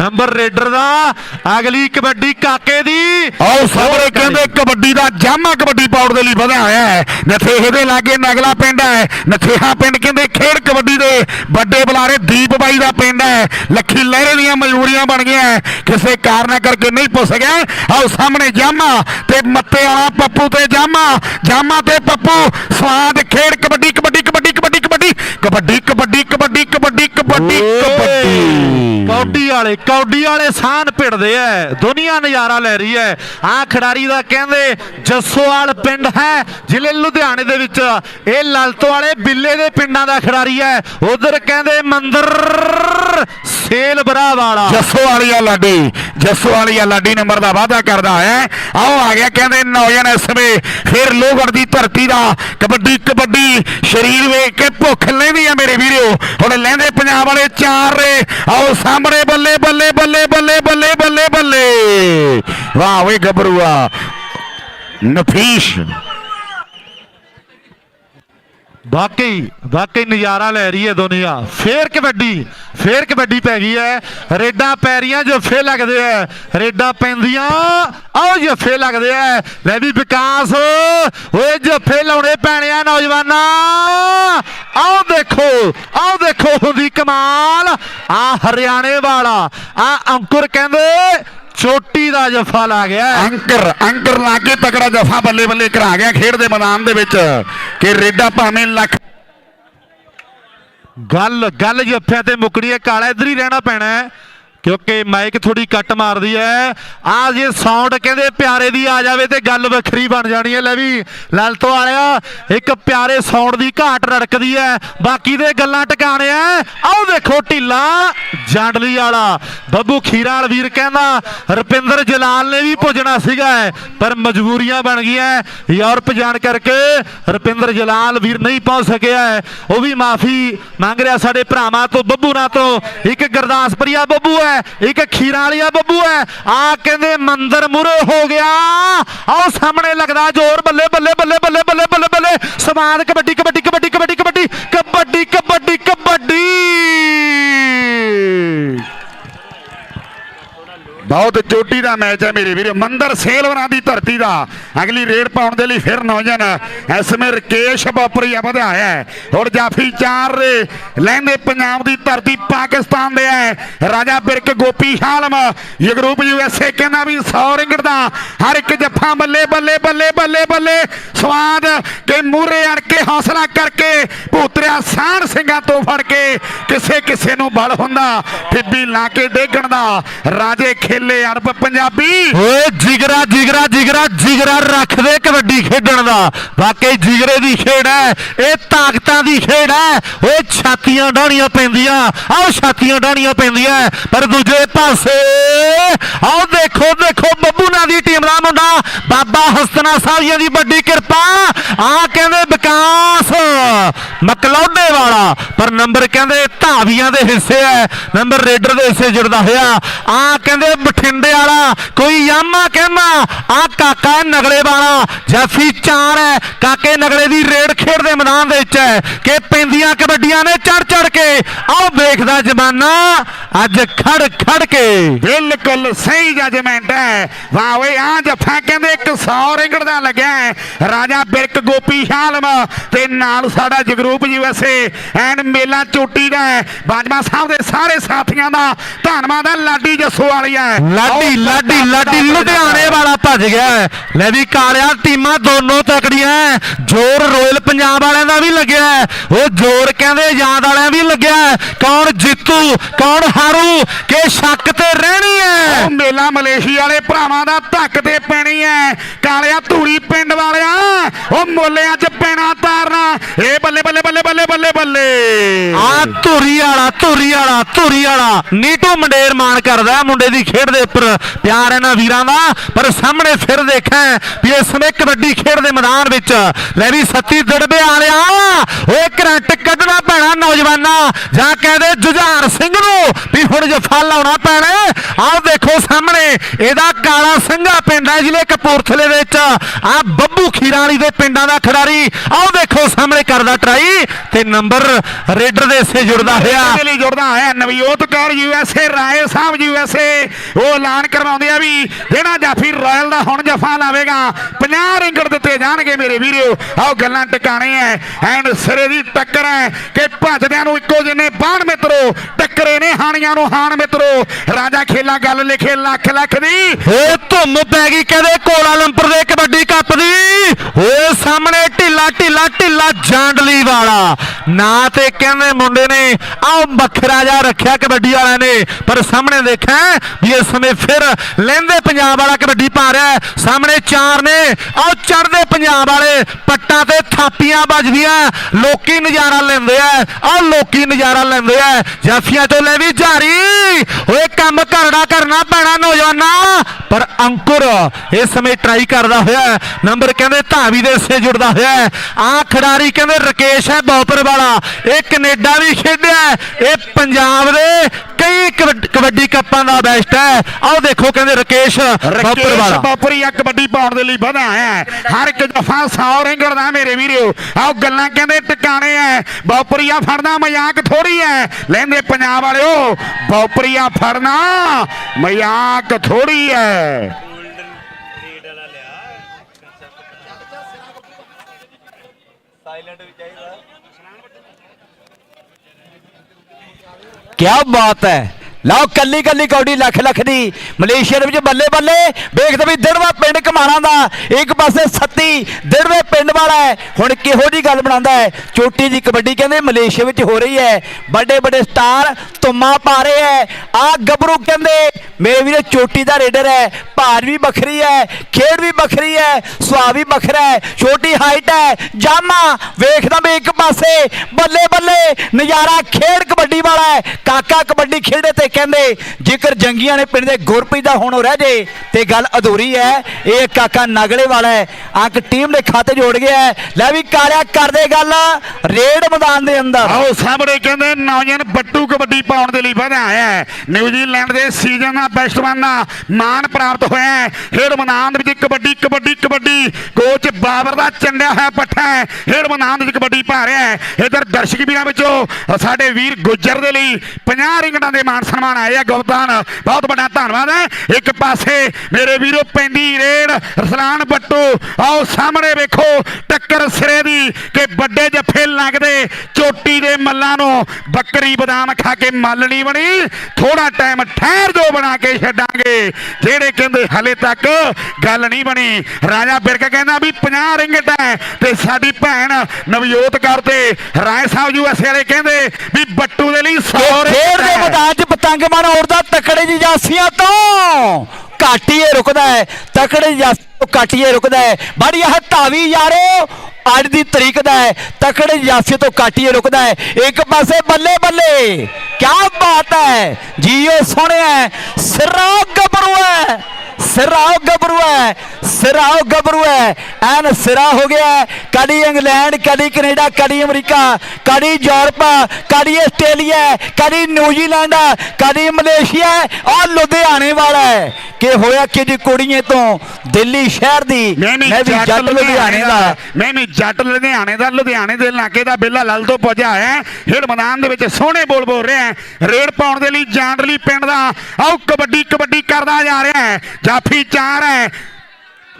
[SPEAKER 1] ਨੰਬਰ ਰੇਡਰ ਦਾ ਅਗਲੀ ਕਬੱਡੀ ਕਾਕੇ ਦੀ।
[SPEAKER 3] ਆਓ ਸਾਹਮਣੇ ਕਹਿੰਦੇ ਕਬੱਡੀ ਦਾ ਜਾਮਾ ਕਬੱਡੀ ਪਾਉਣ ਦੇ ਲਈ ਵਧਿਆ ਹੋਇਆ ਹੈ। ਨਥੇਹੇ ਦੇ ਲਾਗੇ ਨਗਲਾ ਪਿੰਡ ਹੈ। ਨਥੇਹਾ ਪਿੰਡ ਕਹਿੰਦੇ ਖੇਡ ਕਬੱਡੀ ਦੇ ਵੱਡੇ ਬੁਲਾਰੇ ਦੀਪ ਬਾਈ ਦਾ ਪਿੰਡ ਹੈ। ਲੱਖੀ ਲਹਿਰੇ ਦੀਆਂ ਮਜ਼ਦੂਰੀਆਂ ਬਣ ਗਈਆਂ। ਕਿਸੇ ਕਾਰਨ ਕਰਕੇ ਨਹੀਂ ਪੁੱਛ ਗਿਆ ਆਓ ਸਾਹਮਣੇ ਜਾਮਾ ਤੇ ਮੱਤੇ ਵਾਲਾ ਪੱਪੂ ਤੇ ਜਾਮਾ। ਜਾਮਾ ਤੇ ਪੱਪੂ ਸਵਾਦ ਖੇਡ ਕਬੱਡੀ ਕਬੱਡੀ। ਕਬੱਡੀ ਕਬੱਡੀ ਕਬੱਡੀ ਕਬੱਡੀ ਕਬੱਡੀ ਕਬੱਡੀ।
[SPEAKER 1] ਕੌਡੀ ਵਾਲੇ ਕੌਡੀ ਵਾਲੇ ਸਾਨ ਭਿੜਦੇ ਐ। ਦੁਨੀਆ ਨਜ਼ਾਰਾ ਲੈ ਰਹੀ ਐ। ਆ ਖਿਡਾਰੀ ਦਾ ਕਹਿੰਦੇ ਜੱਸੋਵਾਲ ਪਿੰਡ ਹੈ ਜ਼ਿਲ੍ਹੇ ਲੁਧਿਆਣੇ ਦੇ ਵਿੱਚ। ਇਹ ਲਲਤ ਵਾਲੇ ਬਿੱਲੇ ਦੇ ਪਿੰਡਾਂ ਦਾ ਖਿਡਾਰੀ ਐ। ਉਧਰ ਕਹਿੰਦੇ ਮੰਦਰ ਸੇਲ ਬਰਾ ਵਾਲਾ।
[SPEAKER 3] ਜੱਸੋ ਵਾਲੀਆ ਲਾਡੀ ਜੱਸੋ ਵਾਲੀਆ ਲਾਡੀ ਨੰਬਰ ਦਾ ਵਾਅਦਾ ਕਰਦਾ ਹੈ। ਆਓ ਆ ਗਿਆ ਕਹਿੰਦੇ ਨੌਜਵਾਨ ਇਸ ਵੇ ਫਿਰ ਲੋਹਗੜ ਦੀ ਧਰਤੀ ਦਾ ਕਬੱਡੀ ਕਬੱਡੀ ਸਰੀਰ ਵੇਖ ਕੇ ਭੁੱਖ ਨਹੀਂ ਲੈਂਦੀ ਆ ਮੇਰੇ ਵੀਰੋ ਹੁਣ ਲੈਂਦੇ ਪੰਜਾਬ ਵਾਲੇ ਚਾਰ ਰੇ। ਆਓ ਸਾਹਮਣੇ ਬੱਲੇ ਬੱਲੇ ਬੱਲੇ ਬੱਲੇ ਬੱਲੇ ਬੱਲੇ ਬੱਲੇ। ਵਾਹ ਵੇ ਗੱਭਰੂਆ ਨਫੀਸ਼।
[SPEAKER 1] ਵਾਕਈ ਵਾਕਈ ਨਜ਼ਾਰਾ ਲੈ ਰਹੀ ਹੈ ਦੁਨੀਆ। ਫੇਰ ਕਬੱਡੀ ਫੇਰ ਕਬੱਡੀ ਪੈ ਗਈ ਹੈ। ਰੇਡਾਂ ਪੈ ਰਹੀਆਂ ਜੱਫੇ ਲੱਗਦੇ ਐ ਰੇਡਾਂ ਪੈਂਦੀਆਂ, ਆਓ ਜੱਫੇ ਲੱਗਦੇ ਐ ਲੈ ਵੀ ਵਿਕਾਸ, ਓਏ ਜੱਫੇ ਲਾਉਣੇ ਪੈਣੇ ਆ ਨੌਜਵਾਨਾਂ। ਆਓ ਦੇਖੋ ਆਓ ਦੇਖੋ ਹੁੰਦੀ ਕਮਾਲ। ਆ ਹਰਿਆਣੇ ਵਾਲਾ ਆ ਅੰਕੁਰ ਕਹਿੰਦੇ ਚੋਟੀ ਦਾ ਜੱਫਾ ਲਾ ਗਿਆ।
[SPEAKER 3] ਅੰਕਰ ਅੰਕਰ ਲਾ ਕੇ ਤਕੜਾ ਜਫਾ ਬੱਲੇ ਬੱਲੇ ਕਰਾ ਗਿਆ ਖੇਡ ਦੇ ਮੈਦਾਨ ਦੇ ਵਿੱਚ ਕਿ ਰੇਡਾ ਭਾਵੇਂ ਲੱਖ
[SPEAKER 1] ਗੱਲ ਗੱਲ ਜੱਫਿਆਂ ਤੇ ਮੁੱਕਣੀ ਹੈ ਕਾਲਾ ਇੱਧਰ ਹੀ ਰਹਿਣਾ ਪੈਣਾ ਹੈ ਕਿਉਂਕਿ ਮਾਈਕ ਥੋੜੀ ਕੱਟ ਮਾਰਦੀ ਹੈ ਆ ਜੇ ਸਾਊਂਡ ਕਹਿੰਦੇ ਪਿਆਰੇ ਦੀ ਆ ਜਾਵੇ ਤੇ ਗੱਲ ਵੱਖਰੀ ਬਣ ਜਾਣੀ ਹੈ ਲੈ ਵੀ। ਲਲਤੋ ਵਾਲਿਆ, ਇੱਕ ਪਿਆਰੇ ਸਾਊਂਡ ਦੀ ਘਾਟ ਰੜਕਦੀ ਹੈ ਬਾਕੀ ਦੇ ਗੱਲਾਂ ਟਿਕਾਣੇ ਆ ਆਓ ਦੇਖੋ ਢਿੱਲਾ ਜਾਂਡਲੀ ਵਾਲਾ। ਬੱਬੂ ਖੀਰਾ ਵਾਲ ਵੀਰ ਕਹਿੰਦਾ, ਰੁਪਿੰਦਰ ਜਲਾਲ ਨੇ ਵੀ ਪੁੱਜਣਾ ਸੀਗਾ ਪਰ ਮਜਬੂਰੀਆਂ ਬਣ ਗਈਆਂ ਯੂਰਪ ਜਾਣ ਕਰਕੇ ਰੁਪਿੰਦਰ ਜਲਾਲ ਵੀਰ ਨਹੀਂ ਪਹੁੰਚ ਸਕਿਆ ਉਹ ਵੀ ਮਾਫੀ ਮੰਗ ਰਿਹਾ ਸਾਡੇ ਭਰਾਵਾਂ ਤੋਂ, ਬੱਬੂ ਨਾਲ ਤੋਂ। ਇੱਕ ਗੁਰਦਾਸਪੁਰੀਆ ਬੱਬੂ ਹੈ। ਇੱਕ ਖੀਰਾ ਵਾਲੀਆ ਬੱਬੂ ਹੈ। ਆ ਕਹਿੰਦੇ ਮੰਦਰ ਮੁਰੇ ਹੋ ਗਿਆ। ਆਓ ਸਾਹਮਣੇ ਲੱਗਦਾ ਜ਼ੋਰ ਬੱਲੇ ਬੱਲੇ ਬੱਲੇ ਬੱਲੇ ਬੱਲੇ ਬੱਲੇ ਬੱਲੇ। ਸਮਾਨ ਕਬੱਡੀ ਕਬੱਡੀ ਕਬੱਡੀ ਕਬੱਡੀ ਕਬੱਡੀ ਕਬੱਡੀ ਕਬੱਡੀ ਕਬੱਡੀ।
[SPEAKER 3] ਬਹੁਤ ਚੋਟੀ ਦਾ ਮੈਚ ਹੈ ਮੇਰੇ ਵੀਰੋ। ਮੰਦਰ ਸੇਲਵਰਾਂ ਦੀ ਧਰਤੀ ਦਾ। ਅਗਲੀ ਰੇਡ ਪਾਉਣ ਦੇ ਲਈ ਫਿਰ ਨੌਜਵਾਨ ਐਸਮੇ ਰਕੇਸ਼ ਬਾਪਰੀਆ ਵਧਾਇਆ ਹੈ। ਜਾਫੀ ਚਾਰ ਰੇ ਪੰਜਾਬ ਦੀ ਧਰਤੀ ਪਾਕਿਸਤਾਨ ਦੇ ਹੈ। ਰਾਜਾ ਬਿਰਕ ਗੋਪੀ ਹਾਲਮ ਯੂਰਪ ਯੂਐਸਏ ਕਹਿੰਦਾ ਵੀ 100 ਰਿੰਗੜ ਦਾ ਹਰ ਇੱਕ ਜੱਫਾ ਬੱਲੇ ਬੱਲੇ ਬੱਲੇ ਬੱਲੇ ਬੱਲੇ। ਸਵਾਦ ਕਿ ਮੂਰੇ ਅੜ ਕੇ ਹੌਸਲਾ ਕਰਕੇ ਭੂਤਰਿਆ ਸਾਣ ਸਿੰਘਾਂ ਤੋਂ ਫੜ ਕੇ ਕਿਸੇ ਕਿਸੇ ਨੂੰ ਬਲ ਹੁੰਦਾ। ਫਿੱਬੀ ਲਾ ਕੇ ਡੇਗਣ ਦਾ। ਰਾਜੇ ਖੇਲੇ ਅਰਬ ਪੰਜਾਬੀ।
[SPEAKER 1] ਓਏ ਜਿਗਰਾ ਜਿਗਰਾ ਜਿਗਰਾ ਜਿਗਰਾ ਰੱਖਦੇ ਕਬੱਡੀ ਖੇਡਣ ਦਾ। ਵਾਕਈ ਜਿਗਰੇ ਦੀ ਖੇਡ ਹੈ, ਇਹ ਤਾਕਤਾਂ ਦੀ ਖੇਡ ਹੈ। ਓਏ ਛਾਤੀਆਂ ਡਾਣੀਆਂ ਪੈਂਦੀਆਂ ਆਓ ਛਾਤੀਆਂ ਡਾਣੀਆਂ ਪੈਂਦੀਆਂ। ਪਰ ਦੂਜੇ ਪਾਸੇ ਆਓ ਦੇਖੋ ਦੇਖੋ ਬੱਬੂ ਨਾਂ ਦੀ ਟੀਮ ਦਾ ਮੁੰਡਾ, ਬਾਬਾ ਹਸਤਨਾ ਸਾਹਿਬ ਦੀ ਵੱਡੀ ਕਿਰਪਾ। ਆ ਕਹਿੰਦੇ ਵਿਕਾਸ। ਮਕਲੌਡੇ ਵਾਲਾ, ਪਰ ਨੰਬਰ ਕਹਿੰਦੇ ਧਾਵੀਆਂ ਦੇ ਹਿੱਸੇ ਹੈ ਨੰਬਰ ਰੇਡਰ ਦੇ ਹਿੱਸੇ ਜੁੜਦਾ ਹੋਇਆ। ਆ ਕਹਿੰਦੇ ਬਠਿੰਡੇ ਵਾਲਾ, ਕੋਈ ਯਾਮਾ ਕਹਿੰਦਾ ਆ ਕਾਕਾ ਨਗਲੇ ਵਾਲਾ ਜੈਫੀ ਚਾਰ ਹੈ ਕਾਕੇ ਨਗਲੇ ਦੀ ਰੇਡ ਖੇਡ ਦੇ ਮੈਦਾਨ ਦੇ ਵਿੱਚ ਹੈ ਕਿ ਪੈਂਦੀਆਂ ਕਬੱਡੀਆਂ ਨੇ ਚੜ ਚੜ ਕੇ। ਆਓ ਵੇਖਦਾ ਜਮਾਨਾ, ਅੱਜ ਖੜ ਖੜ ਕੇ।
[SPEAKER 3] ਬਿਲਕੁਲ ਸਹੀ ਜਜਮੈਂਟ ਹੈ ਵਾਹ ਓਏ ਆ ਜੱਫਾ ਕਹਿੰਦੇ 100 ਰਿੰਗੜ ਦਾ ਲੱਗਿਆ ਰਾਜਾ ਬਿਰਕ ਗੋਪੀ ਹਾਲਮ ਤੇ ਨਾਲ ਸਾਡਾ ਜਗਰੂਪ ਜੀ ਯੂਐਸਏ ਐਨ ਮੇਲਾ ਚੋਟੀ ਦਾ ਹੈ। ਬਾਜਵਾ ਸਾਹਿਬ ਦੇ ਸਾਰੇ ਸਾਥੀਆਂ ਦਾ ਧੰਨਵਾਦ ਹੈ ਲਾਡੀ ਜੱਸੋ ਵਾਲੀਆ
[SPEAKER 1] ਲਾਡੀ ਲਾਡੀ ਲਾਡੀ ਲੁਧਿਆਣੇ ਵਾਲਾ ਭੱਜ ਗਿਆ ਹੈ। ਲੈ ਵੀ ਕਾਲਿਆ ਟੀਮਾਂ ਦੋਨੋਂ ਤਕੜੀਆਂ ਹੈ। ਜ਼ੋਰ ਰੋਇਲ ਪੰਜਾਬ ਵਾਲਿਆਂ ਦਾ ਵੀ ਲੱਗਿਆ ਹੈ। ਉਹ ਜ਼ੋਰ ਕਹਿੰਦੇ ਯਾਦ ਵਾਲਿਆਂ ਵੀ ਲੱਗਿਆ ਹੈ। ਕੌਣ ਜਿੱਤੂ ਕੌਣ ਹਾਰੂ ਕਿ ਸ਼ੱਕ ਤੇ ਰਹਿਣੀ ਹੈ
[SPEAKER 3] ਉਹ ਮੇਲਾ ਮਲੇਸ਼ੀਆ ਵਾਲੇ ਭਰਾਵਾਂ ਦਾ ਧੱਕ ਤੇ ਪੈਣੀ ਐ ਕਾਲਿਆ ਧੂਰੀ ਪਿੰਡ ਵਾਲਿਆ ਉਹ ਮੋਲਿਆਂ 'ਚ ਪੈਣਾ ਤਾਰਨਾ ਏ ਬੱਲੇ ਬੱਲੇ ਬੱਲੇ ਬੱਲੇ ਬੱਲੇ ਬੱਲੇ
[SPEAKER 1] ਆ ਧੂਰੀ ਵਾਲਾ ਧੂਰੀ ਵਾਲਾ ਧੂਰੀ ਵਾਲਾ। ਨੀਟੂ ਮੰਡੇਰ ਮਾਨ ਕਰਦਾ ਮੁੰਡੇ ਦੀ ਖੇਡ ਦੇ ਉੱਪਰ। ਪਿਆਰ ਇਹਨਾਂ ਵੀਰਾਂ ਦਾ, ਪਰ ਸਾਹਮਣੇ ਫਿਰ ਦੇਖਾਂ ਵੀ ਇਸ ਸਮੇਂ ਕਬੱਡੀ ਖੇਡ ਦੇ ਮੈਦਾਨ ਵਿੱਚ ਲੈ ਵੀ ਸੱਤੀ ਦੜਬੇ ਵਾਲਿਆ। ਓਏ ਕਰੰਟ ਕੱਢਣਾ ਪੈਣਾ ਨੌਜਵਾਨਾਂ, ਜਾਂ ਕਹਿੰਦੇ ਜੁਝਾਰ ਸਿੰਘ ਨੂੰ ਵੀ ਹੁਣ ਜਫਾ ਲਾਉਣਾ ਪੈਣਾ ਆਹ ਦੇਖੋ ਸਾਹਮਣੇ, ਇਹਦਾ ਕਾਲਾ ਸਿੰਘਾ ਪਿੰਡ ਹੈ ਜ਼ਿਲ੍ਹੇ ਕਪੂਰਥਲੇ ਦੇ ਵਿੱਚ। ਆ ਬੱਬੂ ਖੀਰਾਂ ਵਾਲੀ ਦੇ ਪਿੰਡਾਂ ਦਾ ਖਿਡਾਰੀ। ਆਹ ਦੇਖੋ ਸਾਹਮਣੇ ਕਰਦਾ ਟਰਾਈ, ਤੇ ਨੰਬਰ ਰੇਡਰ ਦੇ ਹਿੱਸੇ ਜੁੜਦਾ ਹੋਇਆ।
[SPEAKER 3] ਇਹਦੇ ਲਈ ਜੁੜਦਾ ਹੈ ਨਵਜੋਤ ਕੌਰ ਯੂਐਸਏ ਰਾਏ ਸਾਹਿਬ ਯੂਐਸਏ ਉਹ ਐਲਾਨ ਕਰਵਾਉਂਦੇ ਆ ਵੀ ਜਿਹੜਾ ਜਾਫੀ ਰਾਇਲ ਦਾ ਹੁਣ ਜਫਾ ਲਾਵੇਗਾ 50 ਰਿੰਗੜ ਦਿੱਤੇ ਜਾਣਗੇ ਮੇਰੇ ਵੀਰੋ। ਆਓ ਗੱਲਾਂ ਟਿਕਾਣੇ ਐ ਐਨ ਸਿਰੇ ਦੀ ਟੱਕਰ ਹੈ ਕਿ ਭੱਜਦਿਆਂ ਨੂੰ ਇੱਕੋ ਜਿੰਨੇ ਬਾਣ ਮਿੱਤਰੋ ਟੱਕਰੇ ਨੇ ਹਾਣੀਆਂ ਨੂੰ ਹਾਣ ਮਿੱਤਰੋ। ਰਾਜਾ ਖੇਲਾ ਗੱਲ ਲਿਖੇ ਲੱਖ ਲੱਖ ਦੀ।
[SPEAKER 1] ਓਏ ਧੁੰਮ ਪੈ ਗਈ ਕਹਿੰਦੇ ਕੋਲਾਲੰਪੁਰ ਦੇ ਕਬੱਡੀ ਕੱਪ ਦੀ। ਓਏ ਸਾਹਮਣੇ ਢਿੱਲਾ ਢਿੱਲਾ ਢਿੱਲਾ ਜਾਂਡਲੀ ਵਾਲਾ। ਨਾ ਤੇ ਕਹਿੰਦੇ ਮੁੰਡੇ ਨੇ। ਆਹ ਵੱਖਰਾ ਜਾ ਰੱਖਿਆ ਕਬੱਡੀ ਵਾਲਿਆਂ ਨੇ। ਪਰ ਸਾਹਮਣੇ ਦੇਖਾਂ ਵੀ ਇਸ ਸਮੇਂ ਫਿਰ ਲਹਿੰਦੇ ਪੰਜਾਬ ਵਾਲਾ ਕਬੱਡੀ ਪਾ ਰਿਹਾ ਸਾਹਮਣੇ ਚਾਰ ਨੇ। ਆਹ ਚੜਦੇ ਪੰਜਾਬ ਵਾਲੇ। ਪੱਟਾਂ ਤੇ ਥਾਪੀਆਂ ਵੱਜਦੀਆਂ। ਲੋਕੀ ਨਜ਼ਾਰਾ ਲੈਂਦੇ ਆ। ਆਹ ਲੋਕੀ ਨਜ਼ਾਰਾ ਲੈਂਦੇ ਆ। ਜਾਫੀਆਂ ਤੋਂ ਲੈ ਵੀ ਜਾਰੀ। ਓਏ ਕੰਮ ਕਰਨਾ ਕਰਨਾ ਪੈਣਾ ਨੌਜਵਾਨਾ। ਪਰ ਅੰਕੁਰ ਇਸ ਸਮੇਂ ਟਰਾਈ ਕਰਦਾ ਹੋਇਆ ਨੰਬਰ ਕਹਿੰਦੇ ਧਾਵੀ ਦੇ ਹਿੱਸੇ ਜੁੜਦਾ ਹੋਇਆ ਆ ਖਿਡਾਰੀ ਕਹਿੰਦੇ ਰਕੇਸ਼ ਹੈ ਬਹੁਤ ਵਾਲਾ। ਇਹ ਕੈਨੇਡਾ ਵੀ ਖੇਡਿਆ ਹੈ। ਇਹ ਪੰਜਾਬ ਦੇ ਕਈ ਕਬੱਡ- ਕੱਪਾਂ ਦਾ ਬੈਸਟ ਹੈ। ਆਓ ਦੇਖੋ ਕਹਿੰਦੇ ਰਕੇਸ਼ ਬਾਪਰ ਵਾਲਾ।
[SPEAKER 3] ਬਾਪਰੀਆ ਕਬੱਡੀ ਪਾਉਣ ਦੇ ਲਈ ਵਧਾ ਹੈ। ਹਰ ਇੱਕ ਜਫਾ 100 ਰਿੰਗੜ ਦਾ ਮੇਰੇ ਵੀਰੋ। ਆਓ ਗੱਲਾਂ ਕਹਿੰਦੇ ਟਿਕਾਣੇ ਐ ਬਾਪਰੀਆ ਫੜਨਾ ਮਜ਼ਾਕ ਥੋੜੀ ਐ ਲੈਂਦੇ ਪੰਜਾਬ ਵਾਲਿਓ ਬਾਪਰੀਆ ਫੜਨਾ ਮਜ਼ਾਕ ਥੋੜੀ ਐ
[SPEAKER 4] क्या बात है ਲਓ ਕੱਲੀ ਕੱਲੀ ਕੌਡੀ ਲੱਖ ਲੱਖ ਦੀ। ਮਲੇਸ਼ੀਆ ਦੇ ਵਿੱਚ ਬੱਲੇ ਬੱਲੇ। ਵੇਖਦੇ ਵੀ ਦਿੜਵਾ ਪਿੰਡ ਕਮਾਣਾ ਦਾ। ਇੱਕ ਪਾਸੇ ਸੱਤੀ ਦਿੜਵੇ ਪਿੰਡ ਵਾਲਾ ਹੈ। ਹੁਣ ਕਿਹੋ ਜੀ ਗੱਲ ਬਣਾਉਂਦਾ ਹੈ? ਚੋਟੀ ਦੀ ਕਬੱਡੀ ਕਹਿੰਦੇ ਮਲੇਸ਼ੀਆ ਵਿੱਚ ਹੋ ਰਹੀ ਹੈ। ਵੱਡੇ ਵੱਡੇ ਸਟਾਰ ਧੁੰਮਾ ਪਾ ਰਹੇ ਹੈ। ਆ ਗੱਭਰੂ ਕਹਿੰਦੇ, ਮੇਰੇ ਵੀਰੇ ਚੋਟੀ ਦਾ ਰੇਡਰ ਹੈ। ਭਾਰ ਵੀ ਵੱਖਰੀ ਹੈ, ਖੇਡ ਵੀ ਵੱਖਰੀ ਹੈ ਸੁਭਾਅ ਵੀ ਵੱਖਰਾ ਹੈ। ਛੋਟੀ ਹਾਈਟ ਹੈ, ਜਾਮਾ। ਵੇਖਦਾ ਵੀ ਇੱਕ ਪਾਸੇ ਬੱਲੇ ਬੱਲੇ। ਨਜ਼ਾਰਾ ਖੇਡ ਕਬੱਡੀ ਵਾਲਾ ਹੈ। ਕਾਕਾ ਕਬੱਡੀ ਖੇਡੇ ਤੇ ਕਹਿੰਦੇ, ਜੇਕਰ ਜੰਗੀਆਂ ਨੇ ਪਿੰਡ ਦੇ ਗੁਰਪ੍ਰੀਤ ਦਾ ਹੁਣ ਰਹਿ ਜੇ, ਤੇ ਗੱਲ ਅਧੂਰੀ ਹੈ, ਇਹ ਕਾਕਾ ਨਗਲੇ ਵਾਲਾ ਹੈ। ਅੰਕ ਟੀਮ ਦੇ ਖਾਤੇ ਜੋੜ ਗਿਆ ਲੈ ਵੀ ਕਾਰਿਆ ਕਰਦੇ ਗੱਲ, ਰੇਡ ਮੈਦਾਨ ਦੇ ਅੰਦਰ।
[SPEAKER 3] ਆਓ, ਸਾਹਮਣੇ ਕਹਿੰਦੇ, ਨੌਜਵਾਨ ਬੱਟੂ ਕਬੱਡੀ ਪਾਉਣ ਦੇ ਲਈ ਵਧਾ ਹੈ। ਨਿਊਜ਼ੀਲੈਂਡ ਦੇ ਸੀਜ਼ਨ ਦਾ ਬੈਸਟਮੈਨ ਮਾਨ ਪ੍ਰਾਪਤ ਹੋਇਆ ਹੈ। ਖੇਡ ਮੈਦਾਨ ਵਿੱਚ ਕਬੱਡੀ ਕਬੱਡੀ ਕਬੱਡੀ। ਕੋਚ ਬਾਬਰ ਦਾ ਚੰਡਿਆ ਹੋਇਆ ਪੱਠਾ ਹੈ। ਖੇਡ ਮੈਦਾਨ ਵਿੱਚ ਕਬੱਡੀ ਪਾ ਰਿਹਾ ਹੈ। ਇਧਰ ਦਰਸ਼ਕ ਵੀਰਾਂ ਵਿੱਚੋਂ ਸਾਡੇ ਵੀਰ ਗੁੱਜਰ ਦੇ ਲਈ 50 ਰਿੰਗੜਾਂ ਦੇ ਮਾਨ ਸਨਮਾਨ ਆਏ ਆ ਗੁਪਤਾਨ ਬਹੁਤ ਵੱਡਾ ਧੰਨਵਾਦ ਹੈ। ਇੱਕ ਪਾਸੇ ਮੇਰੇ ਵੀਰੋ ਪੈਂਦੀ ਰੇਡ ਰਸਲਾਨ ਬੱਟੂ ਆਓ ਸਾਹਮਣੇ ਵੇਖੋ ਟੱਕਰ ਸਿਰੇ ਦੀ ਕਿ ਵੱਡੇ ਜੱਫੇ ਲੱਗਦੇ ਚੋਟੀ ਦੇ ਮੱਲਾਂ ਨੂੰ ਬੱਕਰੀ ਬਦਾਮ ਖਾ ਕੇ ਮੱਲ ਨਹੀਂ ਬਣੀ। ਥੋੜਾ ਟਾਈਮ ਠਹਿਰ ਜੋ ਬਣਾ ਕੇ ਛੱਡਾਂਗੇ। ਜਿਹੜੇ ਕਹਿੰਦੇ ਹਲੇ ਤੱਕ ਗੱਲ ਨਹੀਂ ਬਣੀ ਰਾਜਾ ਬਿਰਕ ਕਹਿੰਦਾ ਵੀ 50 ਰਿੰਗਟ ਹੈ ਤੇ ਸਾਡੀ ਭੈਣ ਨਵਜੋਤ ਕੌਰ ਤੇ ਰਾਏ ਸਾਹਿਬ ਯੂ ਐਸ ਵਾਲੇ ਕਹਿੰਦੇ ਵੀ ਬੱਟੂ ਦੇ ਲਈ 100
[SPEAKER 4] ਖੇਡ
[SPEAKER 3] ਰਿੰਗਟ
[SPEAKER 4] ਦੇ
[SPEAKER 3] ਹੈ।
[SPEAKER 4] ਮੈਦਾਨ ਤੰਗ ਔਰ ਦਾ ਤਕੜੇ ਦੀ ਜਾਸੀਆਂ ਤੋਂ ਘੱਟ ਰੁਕਦਾ ਹੈ, ਤਕੜੇ ਜਾਸੀ ਤੋਂ ਰੁਕਦਾ ਹੈ। ਬੜੀ ਇਹ ਯਾਰੋ, ਅੱਜ ਦੀ ਤਰੀਕ ਦਾ ਹੈ, ਤਕੜੇ ਜਾਸੀ ਤੋਂ ਘੱਟ ਰੁਕਦਾ ਹੈ। ਇੱਕ ਪਾਸੇ ਬੱਲੇ ਬੱਲੇ ਕੀ ਬਾਤ ਹੈ। ਜੀਓ ਸੋਹਣਿਆ ਸਿਰਾ ਗੱਭਰੂ ਹੈ ਸਿਰਾਓ ਗੱਭਰੂ ਹੈ ਸਿਰਾਓ ਗੱਭਰੂ ਹੈ। ਐਨ ਸਿਰਾ ਹੋ ਗਿਆ ਕਦੀ ਇੰਗਲੈਂਡ, ਕਦੀ ਕੈਨੇਡਾ, ਕਦੀ ਅਮਰੀਕਾ, ਕਦੀ ਯੂਰਪ, ਕਦੀ ਆਸਟ੍ਰੇਲੀਆ, ਕਦੀ ਨਿਊਜ਼ੀਲੈਂਡ, ਕਦੀ ਮਲੇਸ਼ੀਆ ਔਰ ਲੁਧਿਆਣੇ ਵਾਲਾ ਹੈ ਕਿ ਹੋਇਆ ਕਿ ਜੀ ਕੁੜੀਏ ਤੋਂ? ਦਿੱਲੀ ਸ਼ਹਿਰ ਦੀ।
[SPEAKER 3] ਮੈਂ ਵੀ
[SPEAKER 4] ਜੱਟ ਲੁਧਿਆਣੇ ਦਾ।
[SPEAKER 3] ਮੈਂ ਵੀ ਜੱਟ ਲੁਧਿਆਣੇ ਦਾ। ਲੁਧਿਆਣੇ ਦੇ ਇਲਾਕੇ ਦਾ ਬੇਲਾ ਲਲ ਤੋਂ ਪੁੱਜਾ ਹੈ। ਖੇਡ ਮੈਦਾਨ ਦੇ ਵਿੱਚ ਸੋਹਣੇ ਬੋਲ ਬੋਲ ਰਿਹਾ ਹੈ। ਰੇਡ ਪਾਉਣ ਦੇ ਲਈ ਜਾਂਡਲੀ ਪਿੰਡ ਦਾ ਆਓ ਕਬੱਡੀ ਕਬੱਡੀ ਕਰਦਾ ਜਾ ਰਿਹਾ ਹੈ। ਜਾਫੀ ਚਾਰ ਹੈ।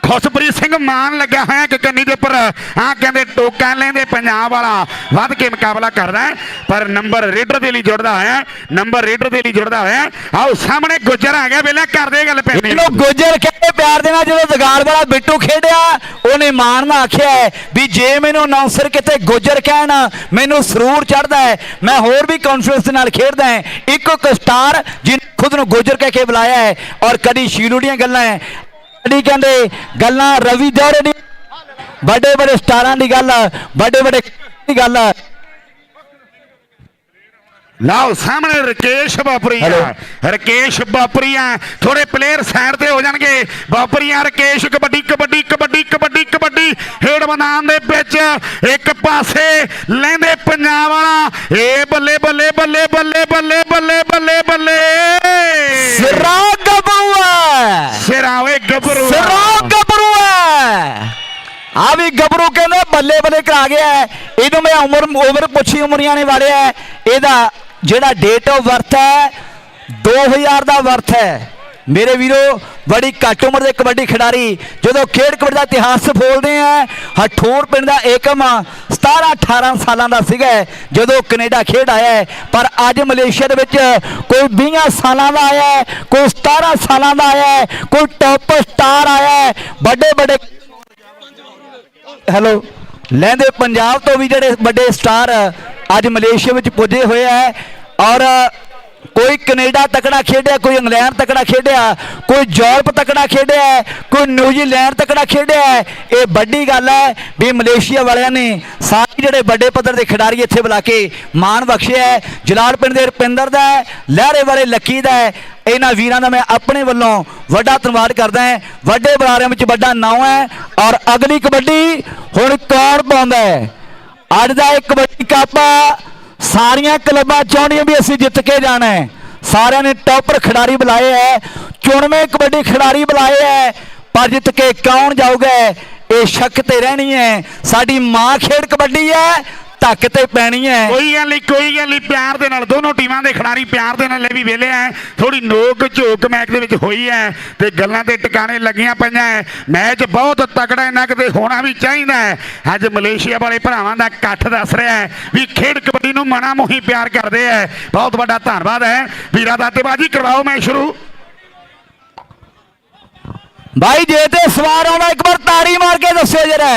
[SPEAKER 3] ਖੁਸ਼ਪ੍ਰੀਤ ਸਿੰਘ ਮਾਨ ਲੱਗਿਆ ਹੋਇਆ ਕਿ ਕੰਨੀ ਦੇ ਉੱਪਰ। ਆ ਕਹਿੰਦੇ ਟੋਕਾਂ ਲੈਂਦੇ ਪੰਜਾਬ ਵਾਲਾ। ਵੱਧ ਕੇ ਮੁਕਾਬਲਾ ਕਰਦਾ ਪਰ ਨੰਬਰ ਰੇਡਰ ਦੇ ਲਈ ਜੁੜਦਾ ਹੋਇਆ, ਨੰਬਰ ਰੇਡਰ ਦੇ ਲਈ ਜੁੜਦਾ ਹੋਇਆ। ਆਓ, ਸਾਹਮਣੇ ਗੁੱਜਰ ਆ ਗਿਆ, ਵੇਲੇ ਕਰਦੇ ਗੱਲ ਪੈਣੀ
[SPEAKER 4] ਇਹਨੂੰ ਗੁੱਜਰ ਕਹਿੰਦੇ ਪਿਆਰ ਦੇ ਨਾਲ ਜਦੋਂ ਦਗਾਲ ਵਾਲਾ ਬਿੱਟੂ ਖੇਡਿਆ, ਉਹਨੇ ਮਾਣ ਨਾਲ ਆਖਿਆ ਹੈ ਵੀ ਜੇ ਮੈਨੂੰ ਅਨਾਉਂਸਰ ਕਿਤੇ ਗੁੱਜਰ ਕਹਿਣ, ਮੈਨੂੰ ਸਰੂਰ ਚੜਦਾ ਹੈ, ਮੈਂ ਹੋਰ ਵੀ ਕੌਨਫੀਡੈਂਸ ਨਾਲ ਖੇਡਦਾ ਹਾਂ। ਇੱਕੋ ਇੱਕ ਸਟਾਰ ਜਿਹਨੇ ਖੁਦ ਨੂੰ ਗੁੱਜਰ ਕਹਿ ਕੇ ਬੁਲਾਇਆ ਹੈ ਔਰ ਕਦੀ ਸ਼ੀਰੂ ਦੀਆਂ ਗੱਲਾਂ ਹੈ। ਕਦੀ ਕਹਿੰਦੇ ਗੱਲਾਂ ਰਵੀ ਜੌਹਰੇ ਦੀ। ਵੱਡੇ ਵੱਡੇ ਸਟਾਰਾਂ ਦੀ ਗੱਲ ਵੱਡੇ ਵੱਡੇ ਦੀ ਗੱਲ।
[SPEAKER 3] ਲਓ ਸਾਹਮਣੇ ਰਕੇਸ਼ ਬਾਪਰੀਆ। ਰਕੇਸ਼ ਬਾਪਰੀਆ ਥੋੜੇ ਪਲੇਅਰ ਸਾਈਡ ਤੇ ਹੋ ਜਾਣਗੇ। ਬਾਪਰੀਆ ਰਕੇਸ਼ ਕਬੱਡੀ ਕਬੱਡੀ ਕਬੱਡੀ ਕਬੱਡੀ ਕਬੱਡੀ। ਹੇਡ ਮੈਦਾਨ ਦੇ ਵਿੱਚ ਇੱਕ ਪਾਸੇ ਲੈਂਦੇ ਪੰਜਾਬ ਵਾਲਾ। ਏ ਬੱਲੇ ਬੱਲੇ ਬੱਲੇ ਬੱਲੇ ਬੱਲੇ ਬੱਲੇ ਬੱਲੇ ਬੱਲੇ।
[SPEAKER 4] ਸਿਰਾ ਗੱਭਰੂ ਹੈ
[SPEAKER 3] ਸਿਰਾਵੇ ਗੱਭਰੂ
[SPEAKER 4] ਸਿਰਾ ਗੱਭਰੂ ਹੈ ਆ ਵੀ ਗੱਭਰੂ ਕਹਿੰਦੇ ਬੱਲੇ ਬੱਲੇ ਕਰਾ ਗਿਆ ਹੈ। ਇਹਨੂੰ ਮੈਂ ਉਮਰ ਉਮਰ ਪੁੱਛੀ ਉਮਰੀਆਂ ਨੇ ਵਾੜਿਆ ਹੈ। ਇਹਦਾ ਜਿਹੜਾ ਡੇਟ ਆਫ ਬਰਥ ਹੈ 2000 ਦਾ ਬਰਥ ਹੈ ਮੇਰੇ ਵੀਰੋ, ਬੜੀ ਘੱਟ ਉਮਰ ਦੇ ਕਬੱਡੀ ਖਿਡਾਰੀ, ਜਦੋਂ ਖੇਡ ਕਬੱਡੀ ਦਾ ਇਤਿਹਾਸ ਫੋਲਦੇ ਆ, ਹਠੂਰ ਪਿੰਡ ਦਾ ਏਕਮ 17 18 ਸਾਲਾਂ ਦਾ ਸੀਗਾ ਜਦੋਂ ਕੈਨੇਡਾ ਖੇਡ ਆਇਆ ਪਰ ਅੱਜ ਮਲੇਸ਼ੀਆ ਦੇ ਵਿੱਚ ਕੋਈ 20 ਸਾਲਾਂ ਦਾ ਆਇਆ ਕੋਈ 17 ਸਾਲਾਂ ਦਾ ਆਇਆ ਕੋਈ ਟੌਪ ਸਟਾਰ ਆਇਆ ਵੱਡੇ ਵੱਡੇ ਹੈਲੋ ਲੈਂਦੇ ਪੰਜਾਬ ਤੋਂ ਵੀ ਜਿਹੜੇ ਵੱਡੇ ਸਟਾਰ ਅੱਜ ਮਲੇਸ਼ੀਆ ਵਿੱਚ ਪੁੱਜੇ ਹੋਏ ਹੈ ਔਰ ਕੋਈ ਕੈਨੇਡਾ ਤਕੜਾ ਖੇਡਿਆ, ਕੋਈ ਇੰਗਲੈਂਡ ਤਕੜਾ ਖੇਡਿਆ, ਕੋਈ ਯੂਰਪ ਤਕੜਾ ਖੇਡਿਆ, ਕੋਈ ਨਿਊਜ਼ੀਲੈਂਡ ਤਕੜਾ ਖੇਡਿਆ, ਇਹ ਵੱਡੀ ਗੱਲ ਹੈ ਵੀ ਮਲੇਸ਼ੀਆ ਵਾਲਿਆਂ ਨੇ ਸਾਰੇ ਜਿਹੜੇ ਵੱਡੇ ਪੱਧਰ ਦੇ ਖਿਡਾਰੀ ਇੱਥੇ ਬੁਲਾ ਕੇ ਮਾਣ ਬਖਸ਼ਿਆ ਜਲਾਲ ਪਿੰਡ ਦੇ ਰੁਪਿੰਦਰ ਦਾ ਲਹਿਰੇ ਵਾਲੇ ਲੱਕੀ ਦਾ ਇਹਨਾਂ ਵੀਰਾਂ ਦਾ ਮੈਂ ਆਪਣੇ ਵੱਲੋਂ ਵੱਡਾ ਧੰਨਵਾਦ ਕਰਦਾ ਹਾਂ। ਵੱਡੇ ਬੁਲਾਰਿਆਂ ਵਿੱਚ ਵੱਡਾ ਨਾਂ ਹੈ ਔਰ ਅਗਲੀ ਕਬੱਡੀ ਹੁਣ ਕੌਣ ਪਾਉਂਦਾ ਹੈ? ਅੱਜ ਦਾ ਇਹ ਕਬੱਡੀ ਕੱਪ ਸਾਰੀਆਂ ਕਲੱਬਾਂ ਚਾਹੁੰਦੀਆਂ ਵੀ ਅਸੀਂ ਜਿੱਤ ਕੇ ਜਾਣਾ ਹੈ। ਸਾਰਿਆਂ ਨੇ ਟੌਪਰ ਖਿਡਾਰੀ ਬੁਲਾਏ ਹੈ। ਚੁਣਵੇਂ ਕਬੱਡੀ ਖਿਡਾਰੀ ਬੁਲਾਏ ਹੈ। ਪਰ ਜਿੱਤ ਕੇ ਕੌਣ ਜਾਊਗਾ ਇਹ ਸ਼ੱਕ ਤੇ ਰਹਿਣੀ ਹੈ। ਸਾਡੀ ਮਾਂ ਖੇਡ ਕਬੱਡੀ ਹੈ। ਧੱਕ ਤੇ ਪੈਣੀ ਹੈ
[SPEAKER 3] ਕੋਈ ਗੱਲ ਨਹੀਂ ਕੋਈ ਗੱਲ ਨਹੀਂ ਪਿਆਰ ਦੇ ਨਾਲ ਦੋਨੋਂ ਟੀਮਾਂ ਦੇ ਖਿਡਾਰੀ ਪਿਆਰ ਦੇ ਨਾਲ ਇਹ ਵੀ ਵੇਲੇ ਐ। ਥੋੜੀ ਨੋਕ ਝੋਕ ਮੈਚ ਦੇ ਵਿੱਚ ਹੋਈ ਐ ਤੇ ਗੱਲਾਂ ਤੇ ਟਿਕਾਣੇ ਲੱਗੀਆਂ ਪਈਆਂ ਮੈਚ ਬਹੁਤ ਤਕੜਾ ਇਹਨਾਂ ਕਿਤੇ ਹੋਣਾ ਵੀ ਚਾਹੀਦਾ ਹੈ ਅੱਜ ਮਲੇਸ਼ੀਆ ਵਾਲੇ ਭਰਾਵਾਂ ਦਾ ਇਕੱਠ ਦੱਸ ਰਿਹਾ ਹੈ ਵੀ ਖੇਡ ਕਬੱਡੀ ਨੂੰ ਮਨਾ ਮੋਹੀ ਪਿਆਰ ਕਰਦੇ ਐ। ਬਹੁਤ ਵੱਡਾ ਧੰਨਵਾਦ ਹੈ ਵੀਰਾ ਦਾਤੇਬਾਜੀ ਕਰਵਾਓ ਮੈਚ ਸ਼ੁਰੂ।
[SPEAKER 4] ਭਾਈ ਜੇ ਤੇ ਸਵਾਰ ਆਉਣਾ ਇੱਕ ਵਾਰ ਤਾੜੀ ਮਾਰ ਕੇ ਦੱਸਿਓ ਜਰਾ।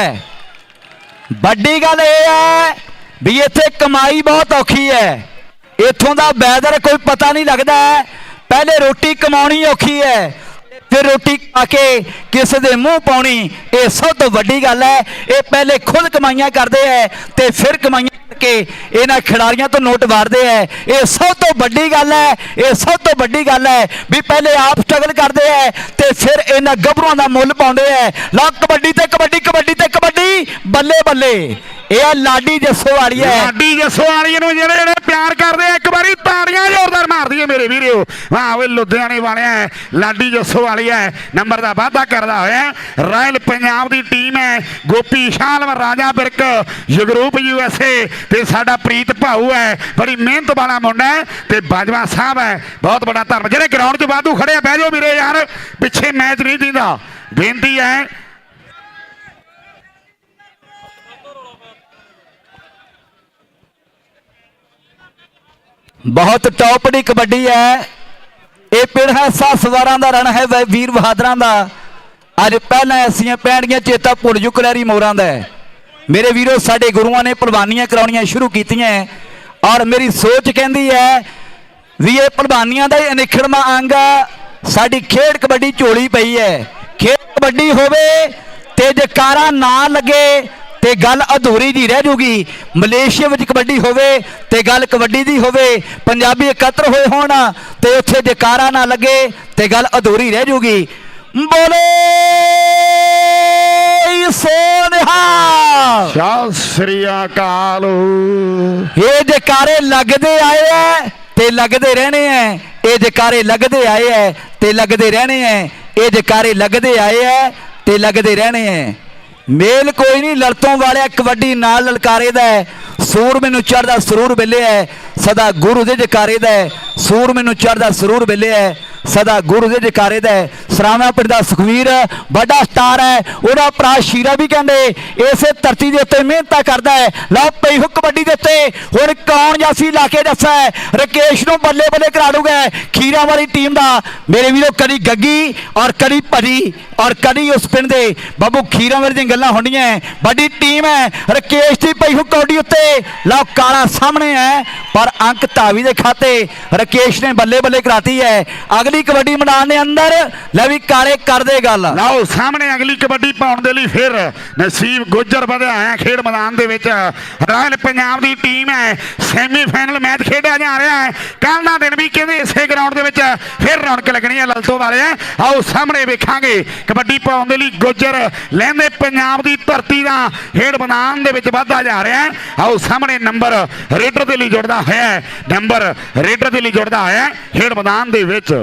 [SPEAKER 4] ਵੱਡੀ ਗੱਲ ਇਹ ਹੈ ਵੀ ਇੱਥੇ ਕਮਾਈ ਬਹੁਤ ਔਖੀ ਹੈ। ਇੱਥੋਂ ਦਾ ਵੈਦਰ ਕੋਈ ਪਤਾ ਨਹੀਂ ਲੱਗਦਾ ਹੈ। ਪਹਿਲੇ ਰੋਟੀ ਕਮਾਉਣੀ ਔਖੀ ਹੈ, ਫਿਰ ਰੋਟੀ ਖਾ ਕੇ ਕਿਸੇ ਦੇ ਮੂੰਹ ਪਾਉਣੀ, ਇਹ ਸਭ ਤੋਂ ਵੱਡੀ ਗੱਲ ਹੈ। ਇਹ ਪਹਿਲੇ ਖੁਦ ਕਮਾਈਆਂ ਕਰਦੇ ਹੈ ਤੇ ਫਿਰ ਕਮਾਈਆਂ ਕਰਕੇ ਇਹਨਾਂ ਖਿਡਾਰੀਆਂ ਤੋਂ ਨੋਟ ਵਾਰਦੇ ਹੈ। ਇਹ ਸਭ ਤੋਂ ਵੱਡੀ ਗੱਲ ਹੈ, ਇਹ ਸਭ ਤੋਂ ਵੱਡੀ ਗੱਲ ਹੈ ਵੀ ਪਹਿਲੇ ਆਪ ਸਟਰਗਲ ਕਰਦੇ ਹੈ ਤੇ ਫਿਰ ਇਹਨਾਂ ਗੱਭਰੂਆਂ ਦਾ ਮੁੱਲ ਪਾਉਂਦੇ ਹੈ ਲਾ ਕਬੱਡੀ ਤੇ ਕਬੱਡੀ ਕਬੱਡੀ ਤੇ ਕਬੱਡੀ। ਬੱਲੇ ਬੱਲੇ। ਇਹ ਆ ਲਾਡੀ ਜੱਸੋ ਵਾਲੀ ਹੈ
[SPEAKER 3] ਲਾਡੀ ਜੱਸੋ ਵਾਲੀਏ ਨੂੰ ਜਿਹੜੇ ਜਿਹੜੇ ਪਿਆਰ ਕਰਦੇ ਆ, ਇੱਕ ਵਾਰੀ ਤਾੜੀਆਂ ਜ਼ੋਰਦਾਰ ਮਾਰ ਦਈਏ ਮੇਰੇ ਵੀਰੋ। ਵਾਹ ਓਏ, ਲੁਧਿਆਣੇ ਵਾਲਿਆ ਲਾਡੀ ਜੱਸੋ ਵਾਲੀਆ ਨੰਬਰ ਦਾ ਵਾਅਦਾ ਕਰਦਾ ਹੋਇਆ ਰਾਇਲ ਪੰਜਾਬ ਦੀ ਟੀਮ ਹੈ ਗੋਪੀ ਸ਼ਾਲਮ ਰਾਜਾ ਬਿਰਕ, ਜਗਰੂਪ ਯੂਐਸਏ ਤੇ ਸਾਡਾ ਪ੍ਰੀਤ ਭਾਊ ਹੈ ਬੜੀ ਮਿਹਨਤ ਵਾਲਾ ਮੁੰਡਾ ਤੇ ਬਾਜਵਾ ਸਾਹਿਬ ਹੈ ਬਹੁਤ ਵੱਡਾ ਧਰਮ। ਜਿਹੜੇ ਗਰਾਊਂਡ 'ਚ ਵਾਧੂ ਖੜੇ ਆ, ਬਹਿ ਜਾਓ ਵੀਰੇ ਯਾਰ। ਪਿੱਛੇ ਮੈਚ ਨਹੀਂ ਦਿੰਦਾ ਬੇਨਤੀ ਹੈ।
[SPEAKER 4] ਬਹੁਤ ਟੌਪ ਦੀ ਕਬੱਡੀ ਹੈ। ਇਹ ਪਿੰਡ ਹੈ ਸਸਵਾਰਾਂ ਦਾ, ਰਣ ਹੈ ਵੀਰ ਬਹਾਦਰਾਂ ਦਾ। ਅੱਜ ਪਹਿਲਾਂ ਐਸੀਆਂ ਪੈਣਗੀਆਂ ਚੇਤਾ ਭੁੱਲ ਜੂ, ਕਲੈਰੀ ਮੋਰਾਂ ਦਾ ਮੇਰੇ ਵੀਰੋ, ਸਾਡੇ ਗੁਰੂਆਂ ਨੇ ਭਲਵਾਨੀਆਂ ਕਰਾਉਣੀਆਂ ਸ਼ੁਰੂ ਕੀਤੀਆਂ ਔਰ ਮੇਰੀ ਸੋਚ ਕਹਿੰਦੀ ਹੈ ਵੀ ਇਹ ਭਲਵਾਨੀਆਂ ਦਾ ਹੀ ਅਨਿਖੜਵਾਂ ਅੰਗ ਆ। ਸਾਡੀ ਖੇਡ ਕਬੱਡੀ ਝੋਲੀ ਪਈ ਹੈ। ਖੇਡ ਕਬੱਡੀ ਹੋਵੇ ਤੇ ਜਕਾਰਾ ਨਾ ਲੱਗੇ ਤੇ ਗੱਲ ਅਧੂਰੀ ਜੀ ਰਹਿ ਜੂਗੀ। ਮਲੇਸ਼ੀਆ ਵਿੱਚ ਕਬੱਡੀ ਹੋਵੇ ਤੇ ਗੱਲ ਕਬੱਡੀ ਦੀ ਹੋਵੇ ਪੰਜਾਬੀ ਇਕੱਤਰ ਹੋਏ ਹੋਣ ਤੇ ਉੱਥੇ ਜਕਾਰਾ ਨਾ ਲੱਗੇ ਤੇ ਗੱਲ ਅਧੂਰੀ ਰਹਿ ਜੂਗੀ। ਬੋਲੇ ਸੋਨਿਹਾ
[SPEAKER 3] ਸਤਿ ਸ੍ਰੀ ਅਕਾਲ।
[SPEAKER 4] ਇਹ ਜਕਾਰੇ ਲੱਗਦੇ ਆਏ ਐ ਤੇ ਲੱਗਦੇ ਰਹਿਣੇ ਐ। ਇਹ ਜਕਾਰੇ ਲੱਗਦੇ ਆਏ ਐ, ਤੇ ਲੱਗਦੇ ਰਹਿਣੇ ਐ। ਇਹ ਜਕਾਰੇ ਲੱਗਦੇ ਆਏ ਐ, ਤੇ ਲੱਗਦੇ ਰਹਿਣੇ ਐ। ਮੇਲ ਕੋਈ ਨਹੀਂ, ਲੜਤੋਂ ਵਾਲਿਆ ਕਬੱਡੀ ਨਾਲ ਲਲਕਾਰੇ ਦਾ ਸੂਰ ਮੈਨੂੰ ਚੜਦਾ ਸਰੂਰ ਵੇਲੇ ਐ। ਸਦਾ ਗੁਰੂ ਦੇ ਜਕਾਰੇ ਦਾ ਸੂਰ ਮੈਨੂੰ ਚੜਦਾ ਸਰੂਰ ਵੇਲੇ ਐ। ਸਦਾ ਗੁਰੂ ਦੇ ਜਕਾਰੇ ਦਾ ਹੈ। ਸਰਾਵਾਂ ਪਿੰਡ ਦਾ ਸੁਖਵੀਰ, ਵੱਡਾ ਸਟਾਰ ਹੈ। ਉਹਦਾ ਭਰਾ ਸ਼ੀਰਾ ਵੀ ਕਹਿੰਦੇ, ਇਸੇ ਧਰਤੀ ਦੇ ਉੱਤੇ ਮਿਹਨਤਾਂ ਕਰਦਾ ਹੈ। ਲਓ ਪਈ ਹੁ ਕਬੱਡੀ ਦੇ ਉੱਤੇ। ਹੁਣ ਕੌਣ ਜਾਸੀ ਲਾ ਕੇ ਦੱਸਾ ਹੈ? ਰਕੇਸ਼ ਨੂੰ ਬੱਲੇ ਬੱਲੇ ਕਰਾ ਦੂਗਾ ਖੀਰਾ ਵਾਲੀ ਟੀਮ ਦਾ। ਮੇਰੇ ਵੀਰੋ, ਕਦੀ ਗੱਗੀ ਔਰ ਕਦੀ ਭਰੀ ਔਰ ਕਦੀ ਉਸ ਪਿੰਡ ਦੇ। ਬਾਬੂ, ਖੀਰਾ ਵਾਲੀ ਦੀਆਂ ਗੱਲਾਂ ਹੁੰਦੀਆਂ ਵੱਡੀ ਟੀਮ ਹੈ। ਰਕੇਸ਼ ਦੀ ਪਈ ਹੁ ਕੌਡੀ ਉੱਤੇ। ਲਓ ਕਾਲਾ ਸਾਹਮਣੇ ਹੈ। ਪਰ ਅੰਕ ਧਾਵੀ ਦੇ ਖਾਤੇ ਰਕੇਸ਼ ਨੇ ਬੱਲੇ ਬੱਲੇ ਕਰਾਤੀ ਹੈ। ਅਗਲੀ ਕਬੱਡੀ ਮੈਦਾਨ ਦੇ ਅੰਦਰ। ਲੈ ਵੀ ਕਾਲੇ ਕਰਦੇ ਗੱਲ।
[SPEAKER 3] ਲਓ, ਸਾਹਮਣੇ ਅਗਲੀ ਕਬੱਡੀ ਪਾਉਣ ਦੇ ਲਈ ਫਿਰ ਨਸੀਬ ਗੁੱਜਰ ਵਧਿਆ ਹੈ ਖੇਡ ਮੈਦਾਨ ਦੇ ਵਿੱਚ। ਰਾਇਲ ਪੰਜਾਬ ਦੀ ਟੀਮ ਹੈ ਸੈਮੀਫਾਈਨਲ ਮੈਚ ਖੇਡਿਆ ਜਾ ਰਿਹਾ ਹੈ। ਕੱਲ ਦਾ ਦਿਨ ਵੀ ਕਹਿੰਦੇ ਇਸੇ ਗਰਾਊਂਡ ਦੇ ਵਿੱਚ ਫਿਰ ਰੌਣਕ ਲੱਗਣੀ ਹੈ ਲਲਤੋ ਵਾਲੇ ਆਓ, ਸਾਹਮਣੇ ਵੇਖਾਂਗੇ ਕਬੱਡੀ ਪਾਉਣ ਦੇ ਲਈ ਗੁੱਜਰ ਲੈਂਦੇ ਪੰਜਾਬ ਦੀ ਧਰਤੀ ਦਾ ਖੇਡ ਮੈਦਾਨ ਦੇ ਵਿੱਚ ਵਧਦਾ ਜਾ ਰਿਹਾ ਹੈ। ਆਓ, ਸਾਹਮਣੇ ਨੰਬਰ ਰੇਡਰ ਦੇ ਲਈ ਜੁੜਦਾ ਹੋਇਆ ਨੰਬਰ ਰੇਡਰ ਦੇ ਲਈ ਜੁੜਦਾ ਹੋਇਆ ਹੈ ਖੇਡ ਮੈਦਾਨ ਦੇ ਵਿੱਚ।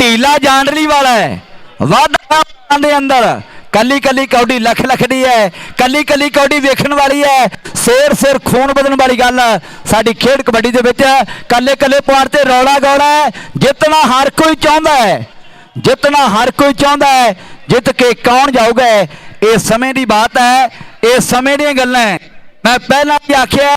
[SPEAKER 4] ਢੀਲਾ ਜਾਂਡਲੀ ਵਾਲਾ ਹੈ। ਵਾਧਾ ਦੇ ਅੰਦਰ। ਕੱਲੀ ਕੱਲੀ ਕੌਡੀ ਲੱਖ ਲੱਖ ਦੀ ਹੈ। ਕੱਲੀ ਕੱਲੀ ਕੌਡੀ ਵੇਖਣ ਵਾਲੀ ਹੈ। ਸਿਰ ਸਿਰ ਖੂਨ ਬਦਲਣ ਵਾਲੀ ਗੱਲ। ਸਾਡੀ ਖੇਡ ਕਬੱਡੀ ਦੇ ਵਿੱਚ ਕੱਲੇ ਕੱਲੇ ਪੁਆਰ ਤੇ ਰੌਲਾ ਗੌੜਾ ਹੈ। ਜਿੱਤਣਾ ਹਰ ਕੋਈ ਚਾਹੁੰਦਾ ਹੈ। ਜਿੱਤਣਾ ਹਰ ਕੋਈ ਚਾਹੁੰਦਾ ਹੈ। ਜਿੱਤ ਕੇ ਕੌਣ ਜਾਊਗਾ ਇਹ ਸਮੇਂ ਦੀ ਬਾਤ ਹੈ। ਇਹ ਸਮੇਂ ਦੀਆਂ ਗੱਲਾਂ ਹੈ। ਮੈਂ ਪਹਿਲਾਂ ਵੀ ਆਖਿਆ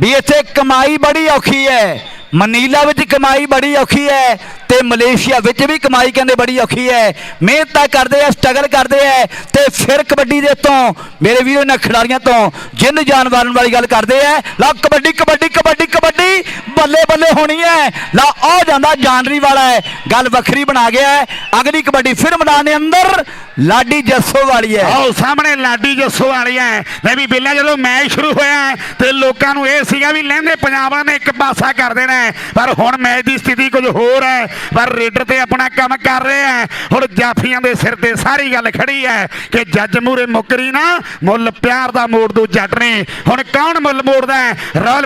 [SPEAKER 4] ਵੀ ਇੱਥੇ ਕਮਾਈ ਬੜੀ ਔਖੀ ਹੈ। ਮਨੀਲਾ ਵਿੱਚ ਕਮਾਈ ਬੜੀ ਔਖੀ ਹੈ। ਤੇ ਮਲੇਸ਼ੀਆ ਵਿੱਚ ਵੀ ਕਮਾਈ ਕਹਿੰਦੇ ਬੜੀ ਔਖੀ ਹੈ। ਮਿਹਨਤਾਂ ਕਰਦੇ ਆ ਸਟਰਗਲ ਕਰਦੇ ਆ ਤੇ ਫਿਰ ਕਬੱਡੀ ਦੇ ਤੋਂ ਮੇਰੇ ਵੀਰੋ ਇਹਨਾਂ ਖਿਡਾਰੀਆਂ ਤੋਂ ਜਿੰਨ ਜਾਨ ਵਾਲੀ ਗੱਲ ਕਰਦੇ ਆ। ਲਾ ਕਬੱਡੀ ਕਬੱਡੀ ਕਬੱਡੀ ਕਬੱਡੀ ਬੱਲੇ ਬੱਲੇ ਹੋਣੀ ਹੈ। ਲਾ ਆ ਜਾਂਦਾ ਜਾਨਰੀ ਵਾਲਾ ਹੈ। ਗੱਲ ਵੱਖਰੀ ਬਣਾ ਗਿਆ ਹੈ। ਅਗਲੀ ਕਬੱਡੀ ਫਿਰ ਮੈਦਾਨ ਦੇ ਅੰਦਰ ਲਾਡੀ ਜੱਸੋ ਵਾਲੀ ਹੈ।
[SPEAKER 3] ਆਓ ਸਾਹਮਣੇ ਲਾਡੀ ਜੱਸੋ ਵਾਲੀ ਹੈ। ਮੈਂ ਵੀ ਬਿੱਲਾ ਜਦੋਂ ਮੈਚ ਸ਼ੁਰੂ ਹੋਇਆ ਹੈ, ਤੇ ਲੋਕਾਂ ਨੂੰ ਇਹ ਸੀਗਾ ਵੀ ਲਹਿੰਦੇ ਪੰਜਾਬਾਂ ਨੇ ਇੱਕ ਪਾਸਾ ਕਰ ਦੇਣਾ ਪਰ ਹੁਣ ਮੈਚ ਦੀ ਸਥਿਤੀ ਕੁਝ ਹੋਰ ਹੈ। ਪਰ ਰੇਡਰ ਤੇ ਆਪਣਾ ਕੰਮ ਕਰ ਰਿਹਾ ਹੈ। ਹੁਣ ਜਾਫੀਆਂ ਦੇ ਸਿਰ ਤੇ ਸਾਰੀ ਗੱਲ ਖੜੀ ਹੈ ਕਿ ਜੱਜ ਮੂਰੇ ਮੁੱਕਰੀ ਨਾ, ਮੁੱਲ ਪਿਆਰ ਦਾ ਮੋੜ ਦੋ ਜੱਟ ਨੇ। ਹੁਣ ਕੌਣ ਮੁੱਲ ਮੋੜਦਾ ਹੈ?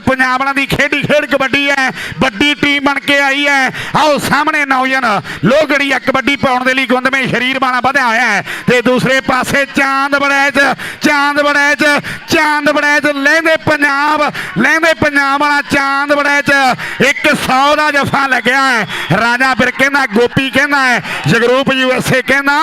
[SPEAKER 3] ਪੰਜਾਬ ਵਾਲਿਆਂ ਦੀ ਖੇਡੀ ਖੇਡ ਕਬੱਡੀ ਹੈ। ਵੱਡੀ ਟੀਮ ਬਣ ਕੇ ਆਈ ਹੈ। ਆਓ ਸਾਹਮਣੇ ਨੌਜਵਾਨ ਲੋਗੜੀ ਆ ਕਬੱਡੀ ਪਾਉਣ ਦੇ ਲਈ ਗੁੰਦਵੇਂ ਸ਼ਰੀਰ ਵਾਲਾ ਵਧਿਆ ਹੋਇਆ ਹੈ। ਤੇ ਦੂਸਰੇ ਪਾਸੇ ਚਾਂਦ ਬੜੈਚ ਚਾਂਦ ਬੜੈਚ ਚਾਂਦ ਬੜੈਚ ਲਹਿੰਦੇ ਪੰਜਾਬ ਲਹਿੰਦੇ ਪੰਜਾਬ ਵਾਲਾ ਚਾਂਦ ਬੜੈਚ 100 ਦਾ ਜਫਾ ਲੱਗਿਆ ਹੈ। ਰਾਜਾ ਫਿਰ ਕਹਿੰਦਾ, ਗੋਪੀ ਕਹਿੰਦਾ ਹੈ, ਜਗਰੂਪ ਯੂਐਸਏ ਕਹਿੰਦਾ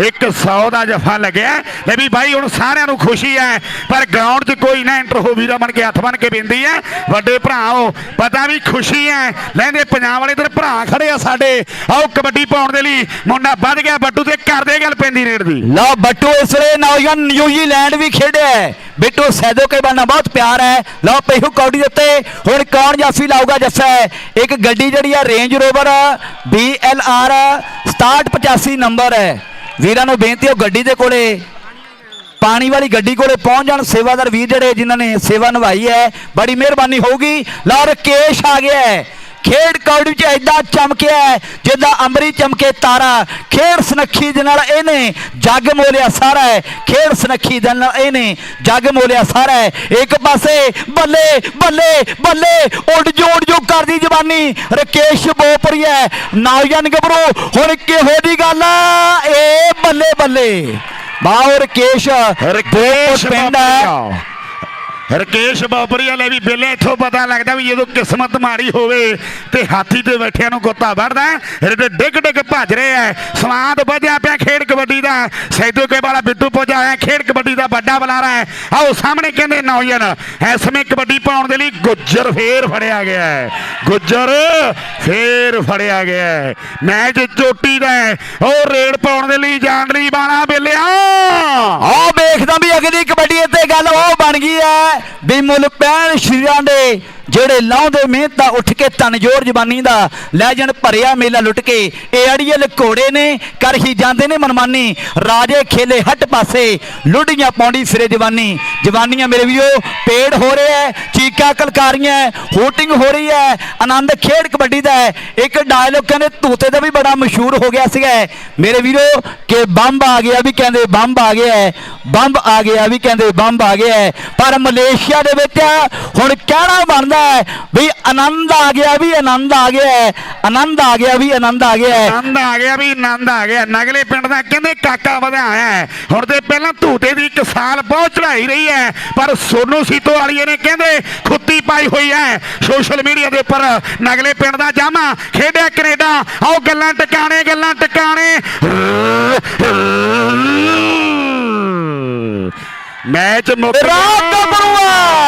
[SPEAKER 3] 100 ਦਾ ਜਫਾ ਲੱਗਿਆ ਲੈ ਵੀ ਭਾਈ ਹੁਣ ਸਾਰਿਆਂ ਨੂੰ ਖੁਸ਼ੀ ਹੈ, ਪਰ ਗਰਾਊਂਡ 'ਚ ਕੋਈ ਨਾ ਐਂਟਰ ਹੋ, ਵੀਰਾ ਬਣ ਕੇ, ਹੱਥ ਬਣ ਕੇ ਬਿੰਦੀ ਹੈ, ਵੱਡੇ ਭਰਾਓ ਪਤਾ ਵੀ ਖੁਸ਼ੀ ਹੈ। ਲੈਂਦੇ ਪੰਜਾਬ ਵਾਲੇ ਇਧਰ ਭਰਾ ਖੜੇ ਆ ਸਾਡੇ। ਆਓ ਕਬੱਡੀ ਪਾਉਣ ਦੇ ਲਈ, ਮੁੰਡਾ ਵੱਧ ਗਿਆ, ਬੱਟੂ ਤੇ ਕਰਦੇ ਗੱਲ ਪੈਂਦੀ ਰੇਡ ਦੀ।
[SPEAKER 4] ਲਓ, ਬੱਟੂ ਇਸ ਵੇਲੇ ਨੌਜਵਾਨ ਨਿਊਜ਼ੀਲੈਂਡ ਵੀ ਖੇਡਿਆ ਹੈ। ਬਿੱਟੂ ਸੈਦੋ ਕੇ ਬਾਨਾ ਬਹੁਤ ਪਿਆਰ ਹੈ। ਲਓ ਪੇਹੂ ਕੌਡੀ ਦੇ ਉੱਤੇ, ਹੁਣ ਕੌਣ ਜਾਫੀ ਲਾਊਗਾ ਜੱਸਾ ਇੱਕ ਗੱਡੀ ਜਿਹੜੀ ਆ ਰੇਂਜ ਰੋਵਰ BLR 6785 ਨੰਬਰ ਹੈ। ਵੀਰਾਂ ਨੂੰ ਬੇਨਤੀ ਉਹ ਗੱਡੀ ਦੇ ਕੋਲੇ, ਪਾਣੀ ਵਾਲੀ ਗੱਡੀ ਕੋਲੇ ਪਹੁੰਚ ਜਾਣ। ਸੇਵਾਦਾਰ ਵੀਰ ਜਿਹੜੇ ਜਿਨ੍ਹਾਂ ਨੇ ਸੇਵਾ ਨਿਭਾਈ ਹੈ, ਬੜੀ ਮਿਹਰਬਾਨੀ ਹੋਊਗੀ। ਲਓ, ਰਕੇਸ਼ ਆ ਗਿਆ ਹੈ। ਖੇਡ ਕੌੜੀ ਚ ਐਡਾ ਚਮਕਿਆ ਜਿੱਦਾਂ ਅੰਬਰੀ ਚਮਕੇ ਤਾਰਾ ਖੇਡ ਸਨੱਖੀ ਦੇ ਨਾਲ ਇਹਨੇ ਜੱਗ ਮੋਲਿਆ ਸਾਰਾ ਖੇਡ ਸਨੱਖੀ ਦੇ ਨਾਲ ਇਹਨੇ ਜੱਗ ਮੋਲਿਆ ਸਾਰਾ ਇੱਕ ਪਾਸੇ ਬੱਲੇ ਬੱਲੇ ਬੱਲੇ ਉੱਡ ਜੋ ਉੱਡ ਜੋ ਕਰਦੀ ਜਵਾਨੀ ਰਕੇਸ਼ ਬੋਪਰੀ ਹੈ। ਨੌਜਵਾਨ ਗੱਭਰੂ ਹੁਣ ਕਿਹੋ ਦੀ ਗੱਲ ਆ? ਇਹ ਬੱਲੇ ਬੱਲੇ। ਬਾਹਰ ਰਕੇਸ਼
[SPEAKER 3] ਰਕੇਸ਼
[SPEAKER 4] ਪਿੰਡ ਹੈ।
[SPEAKER 3] ਬਾਬਰੀਆ ਰਕੇਸ਼ ਬਾਬਰੀਆ ਵਾਲੇ ਵੀ ਬੇਲੇ ਇੱਥੋਂ ਪਤਾ ਲੱਗਦਾ ਵੀ ਜਦੋਂ ਕਿਸਮਤ ਮਾਰੀ ਹੋਵੇ ਤੇ ਹਾਥੀ ਤੇ ਬੈਠਿਆਂ ਨੂੰ ਗੁੱਤਾ ਵੜਦਾ ਇਹਦੇ ਡਿੱਗ ਡਿੱਗ ਭੱਜ ਰਿਹਾ ਹੈ ਸਵਾਦ ਵਧਿਆ ਪਿਆ ਖੇਡ ਕਬੱਡੀ ਦਾ। ਸੈਦੂ ਕੇ ਵਾਲਾ ਬਿੱਟੂ ਪੁੱਜਾ ਹੋਇਆ ਖੇਡ ਕਬੱਡੀ ਦਾ ਵੱਡਾ ਬੁਲਾਰਾ ਹੈ। ਆਓ ਸਾਹਮਣੇ ਕਹਿੰਦੇ, ਨੌਜਵਾਨ, ਇਸ ਸਮੇਂ ਕਬੱਡੀ ਪਾਉਣ ਦੇ ਲਈ ਗੁੱਜਰ ਫੇਰ ਫੜਿਆ ਗਿਆ ਹੈ। ਗੁੱਜਰ ਫੇਰ ਫੜਿਆ ਗਿਆ ਹੈ। ਮੈਚ ਚੋਟੀ ਦਾ ਹੈ। ਉਹ ਰੇਡ ਪਾਉਣ ਦੇ ਲਈ ਜਾਣ ਲਈ ਬਾਣਾ ਬੇਲਿਆ।
[SPEAKER 4] ਆਹ ਵੇਖਦਾ ਵੀ ਅਗਲੀ ਕਬੱਡੀ ਇੱਥੇ ਗੱਲ ਉਹ ਬਣ ਗਈ ਹੈ। ਵੀ ਮੁੱਲ ਪੈਣ ਸ਼ਰੀਰਾਂ ਦੇ ਜਿਹੜੇ ਲਾਉਂਦੇ ਮਿਹਨਤ ਦਾ, ਉੱਠ ਕੇ ਤਨਜੋਰ ਜ਼ਬਾਨੀ ਦਾ, ਲੈ ਲੈਜਣ ਭਰਿਆ ਮੇਲਾ ਲੁੱਟ ਕੇ। ਇਹ ਅੜੀਅਲ ਘੋੜੇ ਨੇ, ਕਰ ਹੀ ਜਾਂਦੇ ਨੇ ਮਨਮਾਨੀ। ਰਾਜੇ ਖੇਲੇ ਹੱਟ ਪਾਸੇ, ਲੁੱਡੀਆਂ ਪੌਂਡੀ ਸਿਰੇ ਜਵਾਨੀ ਜਵਾਨੀਆਂ ਮੇਰੇ ਵੀਰੋ, ਪੇੜ ਹੋ ਰਿਹਾ ਹੈ ਚੀਕਾਂ ਕਲਕਾਰੀਆਂ ਹੋਟਿੰਗ ਹੋ ਰਹੀ ਹੈ ਆਨੰਦ ਖੇਡ ਕਬੱਡੀ ਦਾ ਹੈ ਇੱਕ ਡਾਇਲੋਗ ਕਹਿੰਦੇ ਤੂਤੇ ਦਾ ਵੀ ਬੜਾ ਮਸ਼ਹੂਰ ਹੋ ਗਿਆ ਸੀਗਾ ਮੇਰੇ ਵੀਰੋ, ਕਿ ਬੰਬ ਆ ਗਿਆ ਵੀ ਕਹਿੰਦੇ, ਬੰਬ ਆ ਗਿਆ ਹੈ ਬੰਬ ਆ ਗਿਆ ਵੀ ਕਹਿੰਦੇ, ਬੰਬ ਆ ਗਿਆ ਹੈ ਪਰ ਮਲੇਸ਼ੀਆ ਦੇ ਵਿੱਚ ਹੁਣ ਕਹਿਣਾ ਬਣਦਾ ਹੈ ਵੀ ਆਨੰਦ ਆ ਗਿਆ ਵੀ ਆਨੰਦ ਆ ਗਿਆ ਹੈ। ਆਨੰਦ ਆ ਗਿਆ ਵੀ ਆਨੰਦ ਆ ਗਿਆ ਹੈ।
[SPEAKER 3] ਆਨੰਦ ਆ ਗਿਆ ਵੀ ਆਨੰਦ ਆ ਗਿਆ। ਨਗਲੇ ਪਿੰਡ ਦਾ ਕਹਿੰਦੇ ਕਾਕਾ ਵਧਿਆ ਹੋਇਆ ਹੈ। ਹੁਣ ਤੇ ਪਹਿਲਾਂ ਧੂਤੇ ਦੀ ਇੱਕ ਸਾਲ ਬਹੁਤ ਚੜਾਈ ਰਹੀ ਹੈ ਪਰ ਸੋਨੂ ਸੀਤੋ ਵਾਲੀਏ ਨੇ ਕਹਿੰਦੇ ਖੁੱਤੀ ਪਾਈ ਹੋਈ ਹੈ। ਸੋਸ਼ਲ ਮੀਡੀਆ ਦੇ ਉੱਪਰ ਨਗਲੇ ਪਿੰਡ ਦਾ ਜਾਮਾ ਖੇਡਿਆ ਕੈਨੇਡਾ। ਆਓ ਗੱਲਾਂ ਟਿਕਾਣੇ ਗੱਲਾਂ ਟਿਕਾਣੇ। ਮੈਚ ਮੁੱਕ
[SPEAKER 4] ਰਾਤ
[SPEAKER 3] ਗਿਆ।